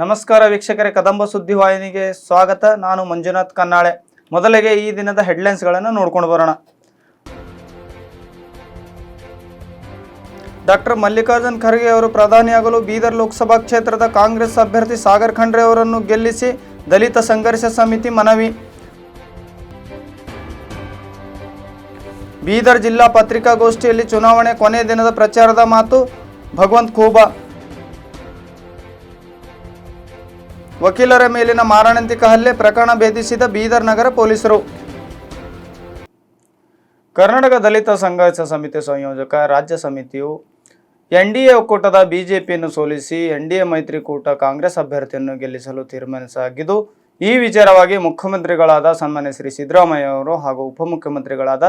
ನಮಸ್ಕಾರ ವೀಕ್ಷಕರೇ, ಕದಂಬ ಸುದ್ದಿ ವಾಹಿನಿಗೆ ಸ್ವಾಗತ. ನಾನು ಮಂಜುನಾಥ್ ಕನ್ನಾಳೆ. ಮೊದಲಿಗೆ ಈ ದಿನದ ಹೆಡ್ಲೈನ್ಸ್ಗಳನ್ನು ನೋಡ್ಕೊಂಡು ಬರೋಣ. ಡಾಕ್ಟರ್ ಮಲ್ಲಿಕಾರ್ಜುನ್ ಖರ್ಗೆ ಅವರು ಪ್ರಧಾನಿಯಾಗಲು ಬೀದರ್ ಲೋಕಸಭಾ ಕ್ಷೇತ್ರದ ಕಾಂಗ್ರೆಸ್ ಅಭ್ಯರ್ಥಿ ಸಾಗರ್ ಖಂಡ್ರೆ ಅವರನ್ನು ಗೆಲ್ಲಿಸಿ ದಲಿತ ಸಂಘರ್ಷ ಸಮಿತಿ ಮನವಿ. ಬೀದರ್ ಜಿಲ್ಲಾ ಪತ್ರಿಕಾಗೋಷ್ಠಿಯಲ್ಲಿ ಚುನಾವಣೆ ಕೊನೆ ದಿನದ ಪ್ರಚಾರದ ಮಾತು ಭಗವಂತ್ ಖೂಬಾ. ವಕೀಲರ ಮೇಲಿನ ಮಾರಣಾಂತಿಕ ಹಲ್ಲೆ ಪ್ರಕರಣ ಭೇದಿಸಿದ ಬೀದರ್ ನಗರ ಪೊಲೀಸರು. ಕರ್ನಾಟಕ ದಲಿತ ಸಂಘರ್ಷ ಸಮಿತಿ ಸಂಯೋಜಕ, ರಾಜ್ಯ ಸಮಿತಿಯು ಎನ್ ಡಿ ಎ ಒಕ್ಕೂಟದ ಬಿಜೆಪಿಯನ್ನು ಸೋಲಿಸಿ ಎನ್ ಡಿ ಎ ಮೈತ್ರಿಕೂಟ ಕಾಂಗ್ರೆಸ್ ಅಭ್ಯರ್ಥಿಯನ್ನು ಗೆಲ್ಲಿಸಲು ತೀರ್ಮಾನಿಸಲಾಗಿದ್ದು ಈ ವಿಚಾರವಾಗಿ ಮುಖ್ಯಮಂತ್ರಿಗಳಾದ ಸನ್ಮಾನ್ಯ ಶ್ರೀ ಸಿದ್ದರಾಮಯ್ಯ ಅವರು ಹಾಗೂ ಉಪಮುಖ್ಯಮಂತ್ರಿಗಳಾದ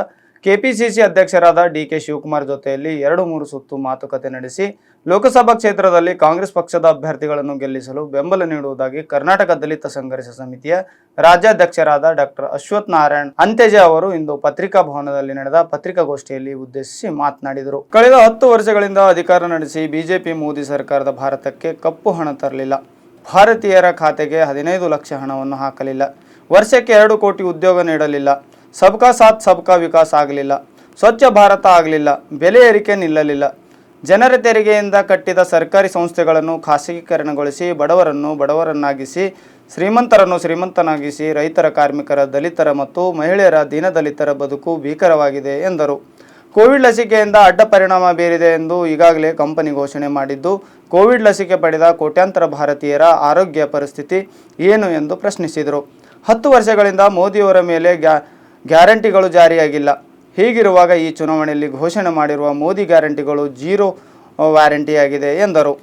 ಕೆಪಿಸಿಸಿ ಅಧ್ಯಕ್ಷರಾದ ಡಿ ಕೆ ಶಿವಕುಮಾರ್ ಜೊತೆಯಲ್ಲಿ ಎರಡು ಮೂರು ಸುತ್ತು ಮಾತುಕತೆ ನಡೆಸಿ ಲೋಕಸಭಾ ಕ್ಷೇತ್ರದಲ್ಲಿ ಕಾಂಗ್ರೆಸ್ ಪಕ್ಷದ ಅಭ್ಯರ್ಥಿಗಳನ್ನು ಗೆಲ್ಲಿಸಲು ಬೆಂಬಲ ನೀಡುವುದಾಗಿ ಕರ್ನಾಟಕ ದಲಿತ ಸಂಘರ್ಷ ಸಮಿತಿಯ ರಾಜ್ಯಾಧ್ಯಕ್ಷರಾದ ಡಾಕ್ಟರ್ ಅಶ್ವಥ್ ನಾರಾಯಣ್ ಅಂತೆಜೆ ಅವರು ಇಂದು ಪತ್ರಿಕಾ ಭವನದಲ್ಲಿ ನಡೆದ ಪತ್ರಿಕಾಗೋಷ್ಠಿಯಲ್ಲಿ ಉದ್ದೇಶಿಸಿ ಮಾತನಾಡಿದರು. ಕಳೆದ ಹತ್ತು ವರ್ಷಗಳಿಂದ ಅಧಿಕಾರ ನಡೆಸಿ ಬಿಜೆಪಿ ಮೋದಿ ಸರ್ಕಾರದ ಭಾರತಕ್ಕೆ ಕಪ್ಪು ಹಣ ತರಲಿಲ್ಲ. ಭಾರತೀಯರ ಖಾತೆಗೆ ಹದಿನೈದು ಲಕ್ಷ ಹಣವನ್ನು ಹಾಕಲಿಲ್ಲ. ವರ್ಷಕ್ಕೆ ಎರಡು ಕೋಟಿ ಉದ್ಯೋಗ ನೀಡಲಿಲ್ಲ. ಸಬ್ಕಾ ಸಾಥ್, ಸಬ್ಕಾ ವಿಕಾಸ್ ಆಗಲಿಲ್ಲ. ಸ್ವಚ್ಛ ಭಾರತ ಆಗಲಿಲ್ಲ. ಬೆಲೆ ಏರಿಕೆ ನಿಲ್ಲಲಿಲ್ಲ. ಜನರ ತೆರಿಗೆಯಿಂದ ಕಟ್ಟಿದ ಸರ್ಕಾರಿ ಸಂಸ್ಥೆಗಳನ್ನು ಖಾಸಗೀಕರಣಗೊಳಿಸಿ, ಬಡವರನ್ನು ಬಡವರನ್ನಾಗಿಸಿ, ಶ್ರೀಮಂತರನ್ನು ಶ್ರೀಮಂತನಾಗಿಸಿ, ರೈತರ ಕಾರ್ಮಿಕರ ದಲಿತರ ಮತ್ತು ಮಹಿಳೆಯರ ದೀನದಲಿತರ ಬದುಕು ಭೀಕರವಾಗಿದೆ ಎಂದರು. ಕೋವಿಡ್ ಲಸಿಕೆಯಿಂದ ಅಡ್ಡ ಪರಿಣಾಮ ಬೀರಿದೆ ಎಂದು ಈಗಾಗಲೇ ಕಂಪನಿ ಘೋಷಣೆ ಮಾಡಿದ್ದು, ಕೋವಿಡ್ ಲಸಿಕೆ ಪಡೆದ ಕೋಟ್ಯಾಂತರ ಭಾರತೀಯರ ಆರೋಗ್ಯ ಪರಿಸ್ಥಿತಿ ಏನು ಎಂದು ಪ್ರಶ್ನಿಸಿದರು. ಹತ್ತು ವರ್ಷಗಳಿಂದ ಮೋದಿಯವರ ಮೇಲೆ ಗ್ಯಾ, ಗ್ಯಾರಂಟಿಗಳು ಜಾರಿಯಾಗಿಲ್ಲ. ಹೀಗಿರುವಾಗ ಈ ಚುನಾವಣೆಯಲ್ಲಿ ಘೋಷಣೆ ಮಾಡಿರುವ ಮೋದಿ ಗ್ಯಾರಂಟಿಗಳು ಜೀರೋ ವ್ಯಾರಂಟಿಯಾಗಿದೆ ಎಂದರು.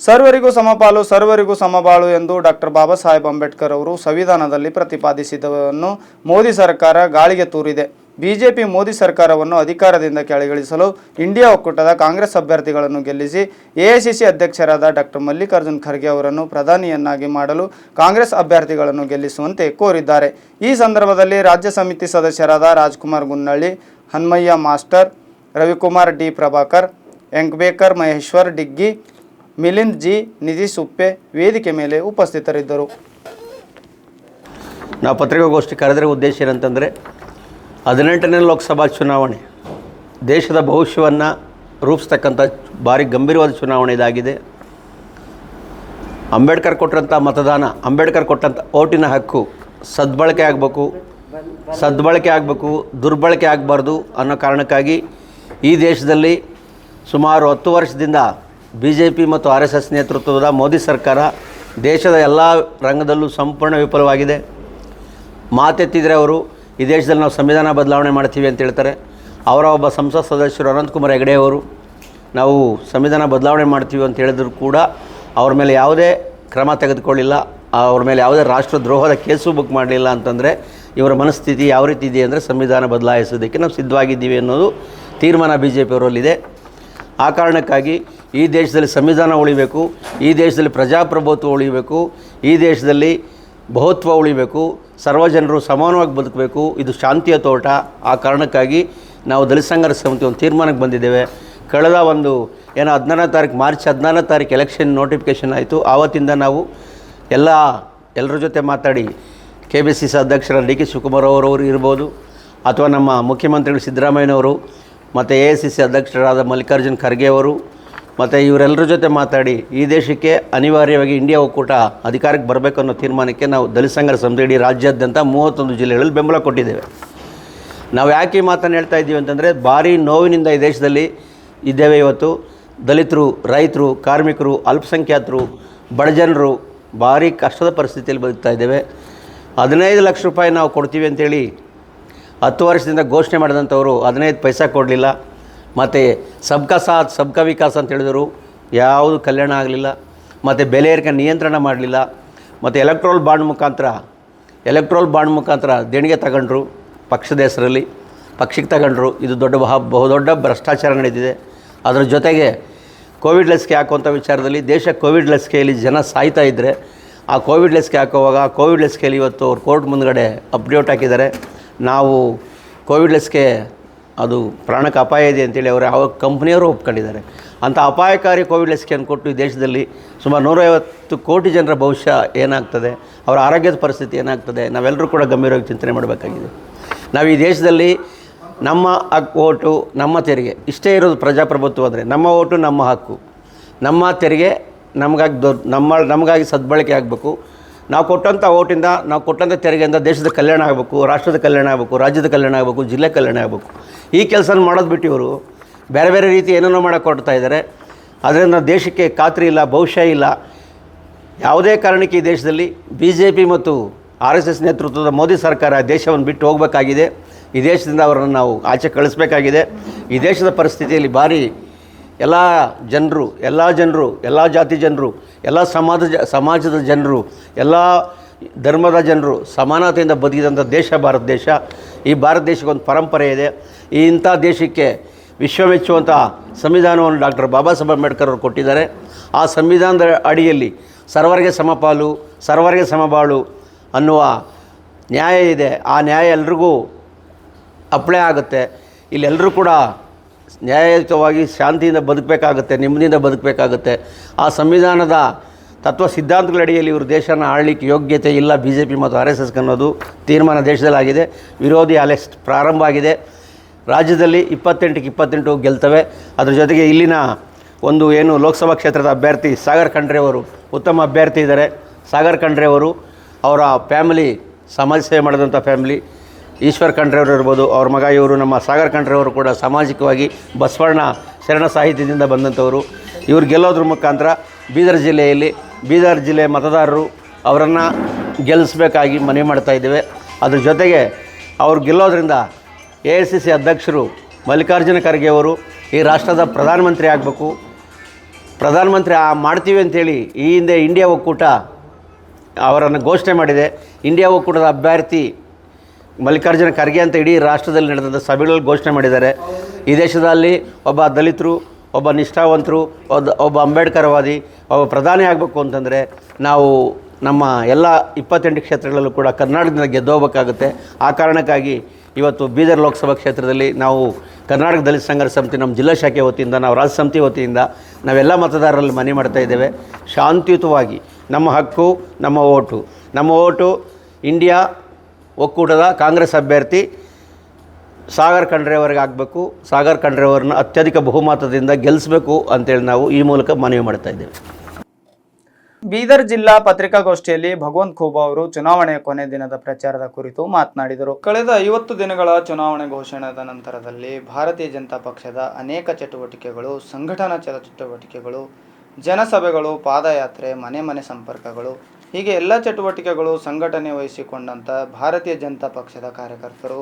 ಸರ್ವರಿಗೂ ಸಮಪಾಲು, ಸರ್ವರಿಗೂ ಸಮಬಾಳು ಎಂದು ಡಾಕ್ಟರ್ ಬಾಬಾ ಸಾಹೇಬ್ ಅಂಬೇಡ್ಕರ್ ಅವರು ಸಂವಿಧಾನದಲ್ಲಿ ಪ್ರತಿಪಾದಿಸಿದವನ್ನು ಮೋದಿ ಸರ್ಕಾರ ಗಾಳಿಗೆ ತೂರಿದೆ. ಬಿಜೆಪಿ ಮೋದಿ ಸರ್ಕಾರವನ್ನು ಅಧಿಕಾರದಿಂದ ಕೆಳಗಿಳಿಸಲು ಇಂಡಿಯಾ ಒಕ್ಕೂಟದ ಕಾಂಗ್ರೆಸ್ ಅಭ್ಯರ್ಥಿಗಳನ್ನು ಗೆಲ್ಲಿಸಿ ಎಐಸಿಸಿ ಅಧ್ಯಕ್ಷರಾದ ಡಾಕ್ಟರ್ ಮಲ್ಲಿಕಾರ್ಜುನ್ ಖರ್ಗೆ ಅವರನ್ನು ಪ್ರಧಾನಿಯನ್ನಾಗಿ ಮಾಡಲು ಕಾಂಗ್ರೆಸ್ ಅಭ್ಯರ್ಥಿಗಳನ್ನು ಗೆಲ್ಲಿಸುವಂತೆ ಕೋರಿದ್ದಾರೆ. ಈ ಸಂದರ್ಭದಲ್ಲಿ ರಾಜ್ಯ ಸಮಿತಿ ಸದಸ್ಯರಾದ ರಾಜ್ಕುಮಾರ್ ಗುನ್ನಳ್ಳಿ ಹನ್ಮಯ್ಯ ಮಾಸ್ಟರ್, ರವಿಕುಮಾರ್ ಡಿ ಪ್ರಭಾಕರ್, ಎಂಕ್ಬೇಕರ್ ಮಹೇಶ್ವರ್ ಡಿಗ್ಗಿ, ಮಿಲಿಂದ್ ಜಿ ನಿಧಿ ಸುಪ್ಪೆ ವೇದಿಕೆ ಮೇಲೆ ಉಪಸ್ಥಿತರಿದ್ದರು. ನಾವು ಪತ್ರಿಕಾಗೋಷ್ಠಿ ಕರೆದರೆ ಉದ್ದೇಶ ಏನಂತಂದರೆ ಹದಿನೆಂಟನೇ ಲೋಕಸಭಾ ಚುನಾವಣೆ. ದೇಶದ ಭವಿಷ್ಯವನ್ನು ರೂಪಿಸ್ತಕ್ಕಂಥ ಭಾರಿ ಗಂಭೀರವಾದ ಚುನಾವಣೆ ಇದಾಗಿದೆ. ಅಂಬೇಡ್ಕರ್ ಕೊಟ್ಟಂಥ ಮತದಾನ, ಅಂಬೇಡ್ಕರ್ ಕೊಟ್ಟಂಥ ಓಟಿನ ಹಕ್ಕು ಸದ್ಬಳಕೆ ಆಗಬೇಕು. ಸದ್ಬಳಕೆ ಆಗಬೇಕು, ದುರ್ಬಳಕೆ ಆಗಬಾರ್ದು ಅನ್ನೋ ಕಾರಣಕ್ಕಾಗಿ ಈ ದೇಶದಲ್ಲಿ ಸುಮಾರು ಹತ್ತು ವರ್ಷದಿಂದ ಬಿ ಜೆ ಪಿ ಮತ್ತು ಆರ್ ಎಸ್ ಎಸ್ ನೇತೃತ್ವದ ಮೋದಿ ಸರ್ಕಾರ ದೇಶದ ಎಲ್ಲ ರಂಗದಲ್ಲೂ ಸಂಪೂರ್ಣ ವಿಫಲವಾಗಿದೆ. ಮಾತೆತ್ತಿದರೆ ಅವರು ಈ ದೇಶದಲ್ಲಿ ನಾವು ಸಂವಿಧಾನ ಬದಲಾವಣೆ ಮಾಡ್ತೀವಿ ಅಂತ ಹೇಳ್ತಾರೆ. ಅವರ ಒಬ್ಬ ಸಂಸತ್ ಸದಸ್ಯರು ಅನಂತಕುಮಾರ್ ಹೆಗಡೆ ಅವರು, ನಾವು ಸಂವಿಧಾನ ಬದಲಾವಣೆ ಮಾಡ್ತೀವಿ ಅಂತ ಹೇಳಿದ್ರು ಕೂಡ ಅವ್ರ ಮೇಲೆ ಯಾವುದೇ ಕ್ರಮ ತೆಗೆದುಕೊಳ್ಳಿಲ್ಲ. ಅವ್ರ ಮೇಲೆ ಯಾವುದೇ ರಾಷ್ಟ್ರದ್ರೋಹದ ಕೇಸು ಬುಕ್ ಮಾಡಲಿಲ್ಲ ಅಂತಂದರೆ ಇವರ ಮನಸ್ಥಿತಿ ಯಾವ ರೀತಿ ಇದೆ ಅಂದರೆ ಸಂವಿಧಾನ ಬದಲಾಯಿಸೋದಕ್ಕೆ ನಾವು ಸಿದ್ಧವಾಗಿದ್ದೀವಿ ಅನ್ನೋದು ತೀರ್ಮಾನ ಬಿ ಜೆ ಪಿಯವರಲ್ಲಿದೆ ಆ ಕಾರಣಕ್ಕಾಗಿ ಈ ದೇಶದಲ್ಲಿ ಸಂವಿಧಾನ ಉಳಿಬೇಕು, ಈ ದೇಶದಲ್ಲಿ ಪ್ರಜಾಪ್ರಭುತ್ವ ಉಳಿಬೇಕು, ಈ ದೇಶದಲ್ಲಿ ಬಹುತ್ವ ಉಳಿಬೇಕು ಸರ್ವ ಜನರು ಸಮಾನವಾಗಿ ಬದುಕಬೇಕು. ಇದು ಶಾಂತಿಯ ತೋಟ. ಆ ಕಾರಣಕ್ಕಾಗಿ ನಾವು ದಲಿತ ಸಂಘರ್ಷ ಸಮಿತಿ ಒಂದು ತೀರ್ಮಾನಕ್ಕೆ ಬಂದಿದ್ದೇವೆ. ಕಳೆದ ಒಂದು, ಏನೋ ಹದಿನಾರನೇ ತಾರೀಕು, ಮಾರ್ಚ್ ಹದಿನಾರನೇ ತಾರೀಕು ಎಲೆಕ್ಷನ್ ನೋಟಿಫಿಕೇಷನ್ ಆಯಿತು. ಆವತ್ತಿಂದ ನಾವು ಎಲ್ಲ, ಎಲ್ಲರ ಜೊತೆ ಮಾತಾಡಿ ಕೆ ಬಿ ಸಿ ಸಿ ಅಧ್ಯಕ್ಷರ ಡಿ ಕೆ ಶಿವಕುಮಾರ್ ಅವರವರು ಇರ್ಬೋದು, ಅಥವಾ ನಮ್ಮ ಮುಖ್ಯಮಂತ್ರಿಗಳು ಸಿದ್ದರಾಮಯ್ಯನವರು, ಮತ್ತು ಎ ಐ ಸಿ ಸಿ ಅಧ್ಯಕ್ಷರಾದ ಮಲ್ಲಿಕಾರ್ಜುನ್ ಖರ್ಗೆ ಅವರು ಮತ್ತು ಇವರೆಲ್ಲರ ಜೊತೆ ಮಾತಾಡಿ ಈ ದೇಶಕ್ಕೆ ಅನಿವಾರ್ಯವಾಗಿ ಇಂಡಿಯಾ ಒಕ್ಕೂಟ ಅಧಿಕಾರಕ್ಕೆ ಬರಬೇಕು ಅನ್ನೋ ತೀರ್ಮಾನಕ್ಕೆ ನಾವು ದಲಿತ ಸಂಘರ ಸಂಸ್ಥೆ ಇಡೀ ರಾಜ್ಯಾದ್ಯಂತ ಮೂವತ್ತೊಂದು ಜಿಲ್ಲೆಗಳಲ್ಲಿ ಬೆಂಬಲ ಕೊಟ್ಟಿದ್ದೇವೆ. ನಾವು ಯಾಕೆ ಈ ಮಾತನ್ನು ಹೇಳ್ತಾ ಇದ್ದೀವಿ ಅಂತಂದರೆ ಭಾರಿ ನೋವಿನಿಂದ ಈ ದೇಶದಲ್ಲಿ ಇದ್ದೇವೆ ಇವತ್ತು. ದಲಿತರು, ರೈತರು, ಕಾರ್ಮಿಕರು, ಅಲ್ಪಸಂಖ್ಯಾತರು ಬಡಜನರು ಭಾರಿ ಕಷ್ಟದ ಪರಿಸ್ಥಿತಿಯಲ್ಲಿ ಬದುಕ್ತಾ ಇದ್ದೇವೆ. ಹದಿನೈದು ಲಕ್ಷ ರೂಪಾಯಿ ನಾವು ಕೊಡ್ತೀವಿ ಅಂತೇಳಿ ಹತ್ತು ವರ್ಷದಿಂದ ಘೋಷಣೆ ಮಾಡಿದಂಥವರು ಹದಿನೈದು ಪೈಸಾ ಕೊಡಲಿಲ್ಲ. ಮತ್ತು ಸಬ್ಕಾ ಸಾಥ್, ಸಬ್ಕಾ ವಿಕಾಸ್ ಅಂತ ಹೇಳಿದರು. ಯಾವುದು ಕಲ್ಯಾಣ ಆಗಲಿಲ್ಲ. ಮತ್ತು ಬೆಲೆ ಏರಿಕೆ ನಿಯಂತ್ರಣ ಮಾಡಲಿಲ್ಲ. ಮತ್ತು ಎಲೆಕ್ಟ್ರೋಲ್ ಬಾಂಡ್ ಮುಖಾಂತರ ಎಲೆಕ್ಟ್ರೋಲ್ ಬಾಂಡ್ ಮುಖಾಂತರ ದೇಣಿಗೆ ತಗೊಂಡ್ರು ಪಕ್ಷದ ಹೆಸರಲ್ಲಿ. ಪಕ್ಷಕ್ಕೆ ತಗೊಂಡ್ರು. ಇದು ದೊಡ್ಡ ಬಹ, ಬಹುದೊಡ್ಡ ಭ್ರಷ್ಟಾಚಾರ ನಡೆದಿದೆ. ಅದರ ಜೊತೆಗೆ ಕೋವಿಡ್ ಲಸಿಕೆ ಹಾಕುವಂಥ ವಿಚಾರದಲ್ಲಿ ದೇಶ ಕೋವಿಡ್ ಲಸಿಕೆಯಲ್ಲಿ ಜನ ಸಾಯ್ತಾ ಇದ್ದರೆ ಆ ಕೋವಿಡ್ ಲಸಿಕೆ ಹಾಕುವಾಗ ಕೋವಿಡ್ ಲಸಿಕೆಯಲ್ಲಿ ಇವತ್ತು ಅವ್ರು ಕೋರ್ಟ್ ಮುಂದಗಡೆ ಅಪ್ಡೇಟ್ ಹಾಕಿದ್ದಾರೆ. ನಾವು ಕೋವಿಡ್ ಲಸಿಕೆ ಅದು ಪ್ರಾಣಕ್ಕೆ ಅಪಾಯ ಇದೆ ಅಂತೇಳಿ ಅವರು ಯಾವ ಕಂಪ್ನಿಯವರು ಒಪ್ಕೊಂಡಿದ್ದಾರೆ. ಅಂಥ ಅಪಾಯಕಾರಿ ಕೋವಿಡ್ ಲಸಿಕೆಯನ್ನು ಕೊಟ್ಟು ಈ ದೇಶದಲ್ಲಿ ಸುಮಾರು ನೂರೈವತ್ತು ಕೋಟಿ ಜನರ ಭವಿಷ್ಯ ಏನಾಗ್ತದೆ, ಅವರ ಆರೋಗ್ಯದ ಪರಿಸ್ಥಿತಿ ಏನಾಗ್ತದೆ, ನಾವೆಲ್ಲರೂ ಕೂಡ ಗಂಭೀರವಾಗಿ ಚಿಂತನೆ ಮಾಡಬೇಕಾಗಿದೆ. ನಾವು ಈ ದೇಶದಲ್ಲಿ ನಮ್ಮ ಹಕ್, ಓಟು, ನಮ್ಮ ತೆರಿಗೆ, ಇಷ್ಟೇ ಇರೋದು ಪ್ರಜಾಪ್ರಭುತ್ವ ಅಂದರೆ ನಮ್ಮ ಓಟು, ನಮ್ಮ ಹಕ್ಕು. ನಮ್ಮ ತೆರಿಗೆ ನಮಗಾಗಿ ದೊ ನಮ್ಮ, ನಮಗಾಗಿ ಸದ್ಬಳಕೆ ಆಗಬೇಕು. ನಾವು ಕೊಟ್ಟಂಥ ಓಟಿಂದ, ನಾವು ಕೊಟ್ಟಂಥ ತೆರಿಗೆಯಿಂದ ದೇಶದ ಕಲ್ಯಾಣ ಆಗಬೇಕು, ರಾಷ್ಟ್ರದ ಕಲ್ಯಾಣ ಆಗಬೇಕು, ರಾಜ್ಯದ ಕಲ್ಯಾಣ ಆಗಬೇಕು, ಜಿಲ್ಲೆ ಕಲ್ಯಾಣ ಆಗಬೇಕು. ಈ ಕೆಲಸನ ಮಾಡೋದು ಬಿಟ್ಟು ಇವರು ಬೇರೆ ಬೇರೆ ರೀತಿ ಏನೇನೋ ಮಾಡೋಕ್ಕೆ ಕೊಡ್ತಾ ಇದ್ದಾರೆ ಅದರಿಂದ ದೇಶಕ್ಕೆ ಖಾತ್ರಿ ಇಲ್ಲ, ಭವಿಷ್ಯ ಇಲ್ಲ. ಯಾವುದೇ ಕಾರಣಕ್ಕೆ ಈ ದೇಶದಲ್ಲಿ ಬಿ ಜೆ ಪಿ ಮತ್ತು ಆರ್ ಎಸ್ ಎಸ್ ನೇತೃತ್ವದ ಮೋದಿ ಸರ್ಕಾರ ದೇಶವನ್ನು ಬಿಟ್ಟು ಹೋಗಬೇಕಾಗಿದೆ. ಈ ದೇಶದಿಂದ ಅವರನ್ನು ನಾವು ಆಚೆ ಕಳಿಸ್ಬೇಕಾಗಿದೆ. ಈ ದೇಶದ ಪರಿಸ್ಥಿತಿಯಲ್ಲಿ ಭಾರಿ ಎಲ್ಲ ಜನರು ಎಲ್ಲ ಜನರು, ಎಲ್ಲ ಜಾತಿ ಜನರು, ಎಲ್ಲ ಸಮಾಜ, ಸಮಾಜದ ಜನರು, ಎಲ್ಲ ಧರ್ಮದ ಜನರು ಸಮಾನತೆಯಿಂದ ಬದುಕಿದಂಥ ದೇಶ ಭಾರತ ದೇಶ. ಈ ಭಾರತ ದೇಶಕ್ಕೊಂದು ಪರಂಪರೆ ಇದೆ. ಈ ಇಂಥ ದೇಶಕ್ಕೆ ವಿಶ್ವ ಮೆಚ್ಚುವಂಥ ಸಂವಿಧಾನವನ್ನು ಡಾಕ್ಟರ್ ಬಾಬಾ ಸಾಹೇಬ್ ಅಂಬೇಡ್ಕರ್ ಅವರು ಕೊಟ್ಟಿದ್ದಾರೆ. ಆ ಸಂವಿಧಾನದ ಅಡಿಯಲ್ಲಿ ಸರ್ವರಿಗೆ ಸಮಪಾಲು, ಸರ್ವರಿಗೆ ಸಮಬಾಳು ಅನ್ನುವ ನ್ಯಾಯ ಇದೆ. ಆ ನ್ಯಾಯ ಎಲ್ರಿಗೂ ಅಪ್ಲೈ ಆಗುತ್ತೆ. ಇಲ್ಲೆಲ್ಲರೂ ಕೂಡ ನ್ಯಾಯಯುತವಾಗಿ ಶಾಂತಿಯಿಂದ ಬದುಕಬೇಕಾಗುತ್ತೆ, ನೆಮ್ಮದಿಯಿಂದ ಬದುಕಬೇಕಾಗುತ್ತೆ. ಆ ಸಂವಿಧಾನದ ತತ್ವ ಸಿದ್ಧಾಂತಗಳ ಅಡಿಯಲ್ಲಿ ಇವರು ದೇಶನ ಆಳಲಿಕ್ಕೆ ಯೋಗ್ಯತೆ ಇಲ್ಲ ಬಿ ಜೆ ಪಿ ಮತ್ತು ಆರ್ ಎಸ್ ಎಸ್ ಅನ್ನೋದು ತೀರ್ಮಾನ ದೇಶದಲ್ಲಾಗಿದೆ. ವಿರೋಧಿ ಅಲೆಸ್ಟ್ ಪ್ರಾರಂಭ ಆಗಿದೆ. ರಾಜ್ಯದಲ್ಲಿ ಇಪ್ಪತ್ತೆಂಟಕ್ಕೆ ಇಪ್ಪತ್ತೆಂಟು ಗೆಲ್ತವೆ. ಅದ್ರ ಜೊತೆಗೆ ಇಲ್ಲಿನ ಒಂದು ಏನು ಲೋಕಸಭಾ ಕ್ಷೇತ್ರದ ಅಭ್ಯರ್ಥಿ ಸಾಗರ್ ಖಂಡ್ರೆ ಅವರು ಉತ್ತಮ ಅಭ್ಯರ್ಥಿ ಇದ್ದಾರೆ. ಸಾಗರ್ ಖಂಡ್ರೆ ಅವರು ಅವರ ಫ್ಯಾಮಿಲಿ, ಸಮಾಜ ಸೇವೆ ಮಾಡಿದಂಥ ಫ್ಯಾಮಿಲಿ ಈಶ್ವರ್ ಖಂಡ್ರೆಯವರು ಇರ್ಬೋದು, ಅವ್ರ ಮಗ ಇವರು, ನಮ್ಮ ಸಾಗರ್ ಖಂಡ್ರೆಯವರು ಕೂಡ ಸಾಮಾಜಿಕವಾಗಿ ಬಸವಣ್ಣ ಶರಣ ಸಾಹಿತ್ಯದಿಂದ ಬಂದಂಥವರು. ಇವ್ರು ಗೆಲ್ಲೋದ್ರ ಮುಖಾಂತರ ಬೀದರ್ ಜಿಲ್ಲೆಯಲ್ಲಿ, ಬೀದರ್ ಜಿಲ್ಲೆ ಮತದಾರರು ಅವರನ್ನು ಗೆಲ್ಲಿಸ್ಬೇಕಾಗಿ ಮನವಿ ಮಾಡ್ತಾ ಇದ್ದೇವೆ. ಅದ್ರ ಜೊತೆಗೆ ಅವ್ರು ಗೆಲ್ಲೋದ್ರಿಂದ ಎ ಐ ಸಿ ಸಿ ಅಧ್ಯಕ್ಷರು ಮಲ್ಲಿಕಾರ್ಜುನ ಖರ್ಗೆಯವರು ಈ ರಾಷ್ಟ್ರದ ಪ್ರಧಾನಮಂತ್ರಿ ಆಗಬೇಕು. ಪ್ರಧಾನಮಂತ್ರಿ ಆ ಮಾಡ್ತೀವಿ ಅಂತೇಳಿ ಈ ಹಿಂದೆ ಇಂಡಿಯಾ ಒಕ್ಕೂಟ ಅವರನ್ನು ಘೋಷಣೆ ಮಾಡಿದೆ. ಇಂಡಿಯಾ ಒಕ್ಕೂಟದ ಅಭ್ಯರ್ಥಿ ಮಲ್ಲಿಕಾರ್ಜುನ ಖರ್ಗೆ ಅಂತ ಇಡೀ ರಾಷ್ಟ್ರದಲ್ಲಿ ನಡೆದಂಥ ಸಭೆಗಳಲ್ಲಿ ಘೋಷಣೆ ಮಾಡಿದ್ದಾರೆ. ಈ ದೇಶದಲ್ಲಿ ಒಬ್ಬ ದಲಿತರು, ಒಬ್ಬ ನಿಷ್ಠಾವಂತರು ಒಬ್ಬ ಅಂಬೇಡ್ಕರ್ವಾದಿ, ಒಬ್ಬ ಪ್ರಧಾನಿ ಆಗಬೇಕು ಅಂತಂದರೆ ನಾವು ನಮ್ಮ ಎಲ್ಲ ಇಪ್ಪತ್ತೆಂಟು ಕ್ಷೇತ್ರಗಳಲ್ಲೂ ಕೂಡ ಕರ್ನಾಟಕದಿಂದ ಗೆದ್ದೋಗ್ಬೇಕಾಗುತ್ತೆ. ಆ ಕಾರಣಕ್ಕಾಗಿ ಇವತ್ತು ಬೀದರ್ ಲೋಕಸಭಾ ಕ್ಷೇತ್ರದಲ್ಲಿ ನಾವು ಕರ್ನಾಟಕ ದಲಿತ ಸಂಘರ್ಷ ಸಮಿತಿ ನಮ್ಮ ಜಿಲ್ಲಾ ಶಾಖೆ ವತಿಯಿಂದ, ನಾವು ರಾಜ್ಯ ಸಮಿತಿ ವತಿಯಿಂದ ನಾವೆಲ್ಲ ಮತದಾರರಲ್ಲಿ ಮನೆ ಮಾಡ್ತಾ ಇದ್ದೇವೆ. ಶಾಂತಿಯುತವಾಗಿ ನಮ್ಮ ಹಕ್ಕು, ನಮ್ಮ ಓಟು. ನಮ್ಮ ಓಟು ಇಂಡಿಯಾ ಒಕ್ಕೂಟದ ಕಾಂಗ್ರೆಸ್ ಅಭ್ಯರ್ಥಿ ಸಾಗರ್ ಖಂಡ್ರೆಯವರಿಗೆ ಆಗಬೇಕು. ಸಾಗರ್ ಖಂಡ್ರೆಯವರನ್ನ ಅತ್ಯಧಿಕ ಬಹುಮತದಿಂದ ಗೆಲ್ಲಿಸಬೇಕು ಅಂತೇಳಿ ನಾವು ಈ ಮೂಲಕ ಮನವಿ ಮಾಡ್ತಾ ಇದ್ದೇವೆ. ಬೀದರ್ ಜಿಲ್ಲಾ ಪತ್ರಿಕಾಗೋಷ್ಠಿಯಲ್ಲಿ ಭಗವಂತ್ ಖೂಬಾ ಅವರು ಚುನಾವಣೆಯ ಕೊನೆ ದಿನದ ಪ್ರಚಾರದ ಕುರಿತು ಮಾತನಾಡಿದರು. ಕಳೆದ ಐವತ್ತು ದಿನಗಳ ಚುನಾವಣೆ ಘೋಷಣೆದ ನಂತರದಲ್ಲಿ ಭಾರತೀಯ ಜನತಾ ಪಕ್ಷದ ಅನೇಕ ಚಟುವಟಿಕೆಗಳು, ಸಂಘಟನಾ ಚಟುವಟಿಕೆಗಳು, ಜನಸಭೆಗಳು, ಪಾದಯಾತ್ರೆ, ಮನೆ ಮನೆ ಸಂಪರ್ಕಗಳು ಹೀಗೆ ಎಲ್ಲ ಚಟುವಟಿಕೆಗಳು ಸಂಘಟನೆ ವಹಿಸಿಕೊಂಡಂಥ ಭಾರತೀಯ ಜನತಾ ಪಕ್ಷದ ಕಾರ್ಯಕರ್ತರು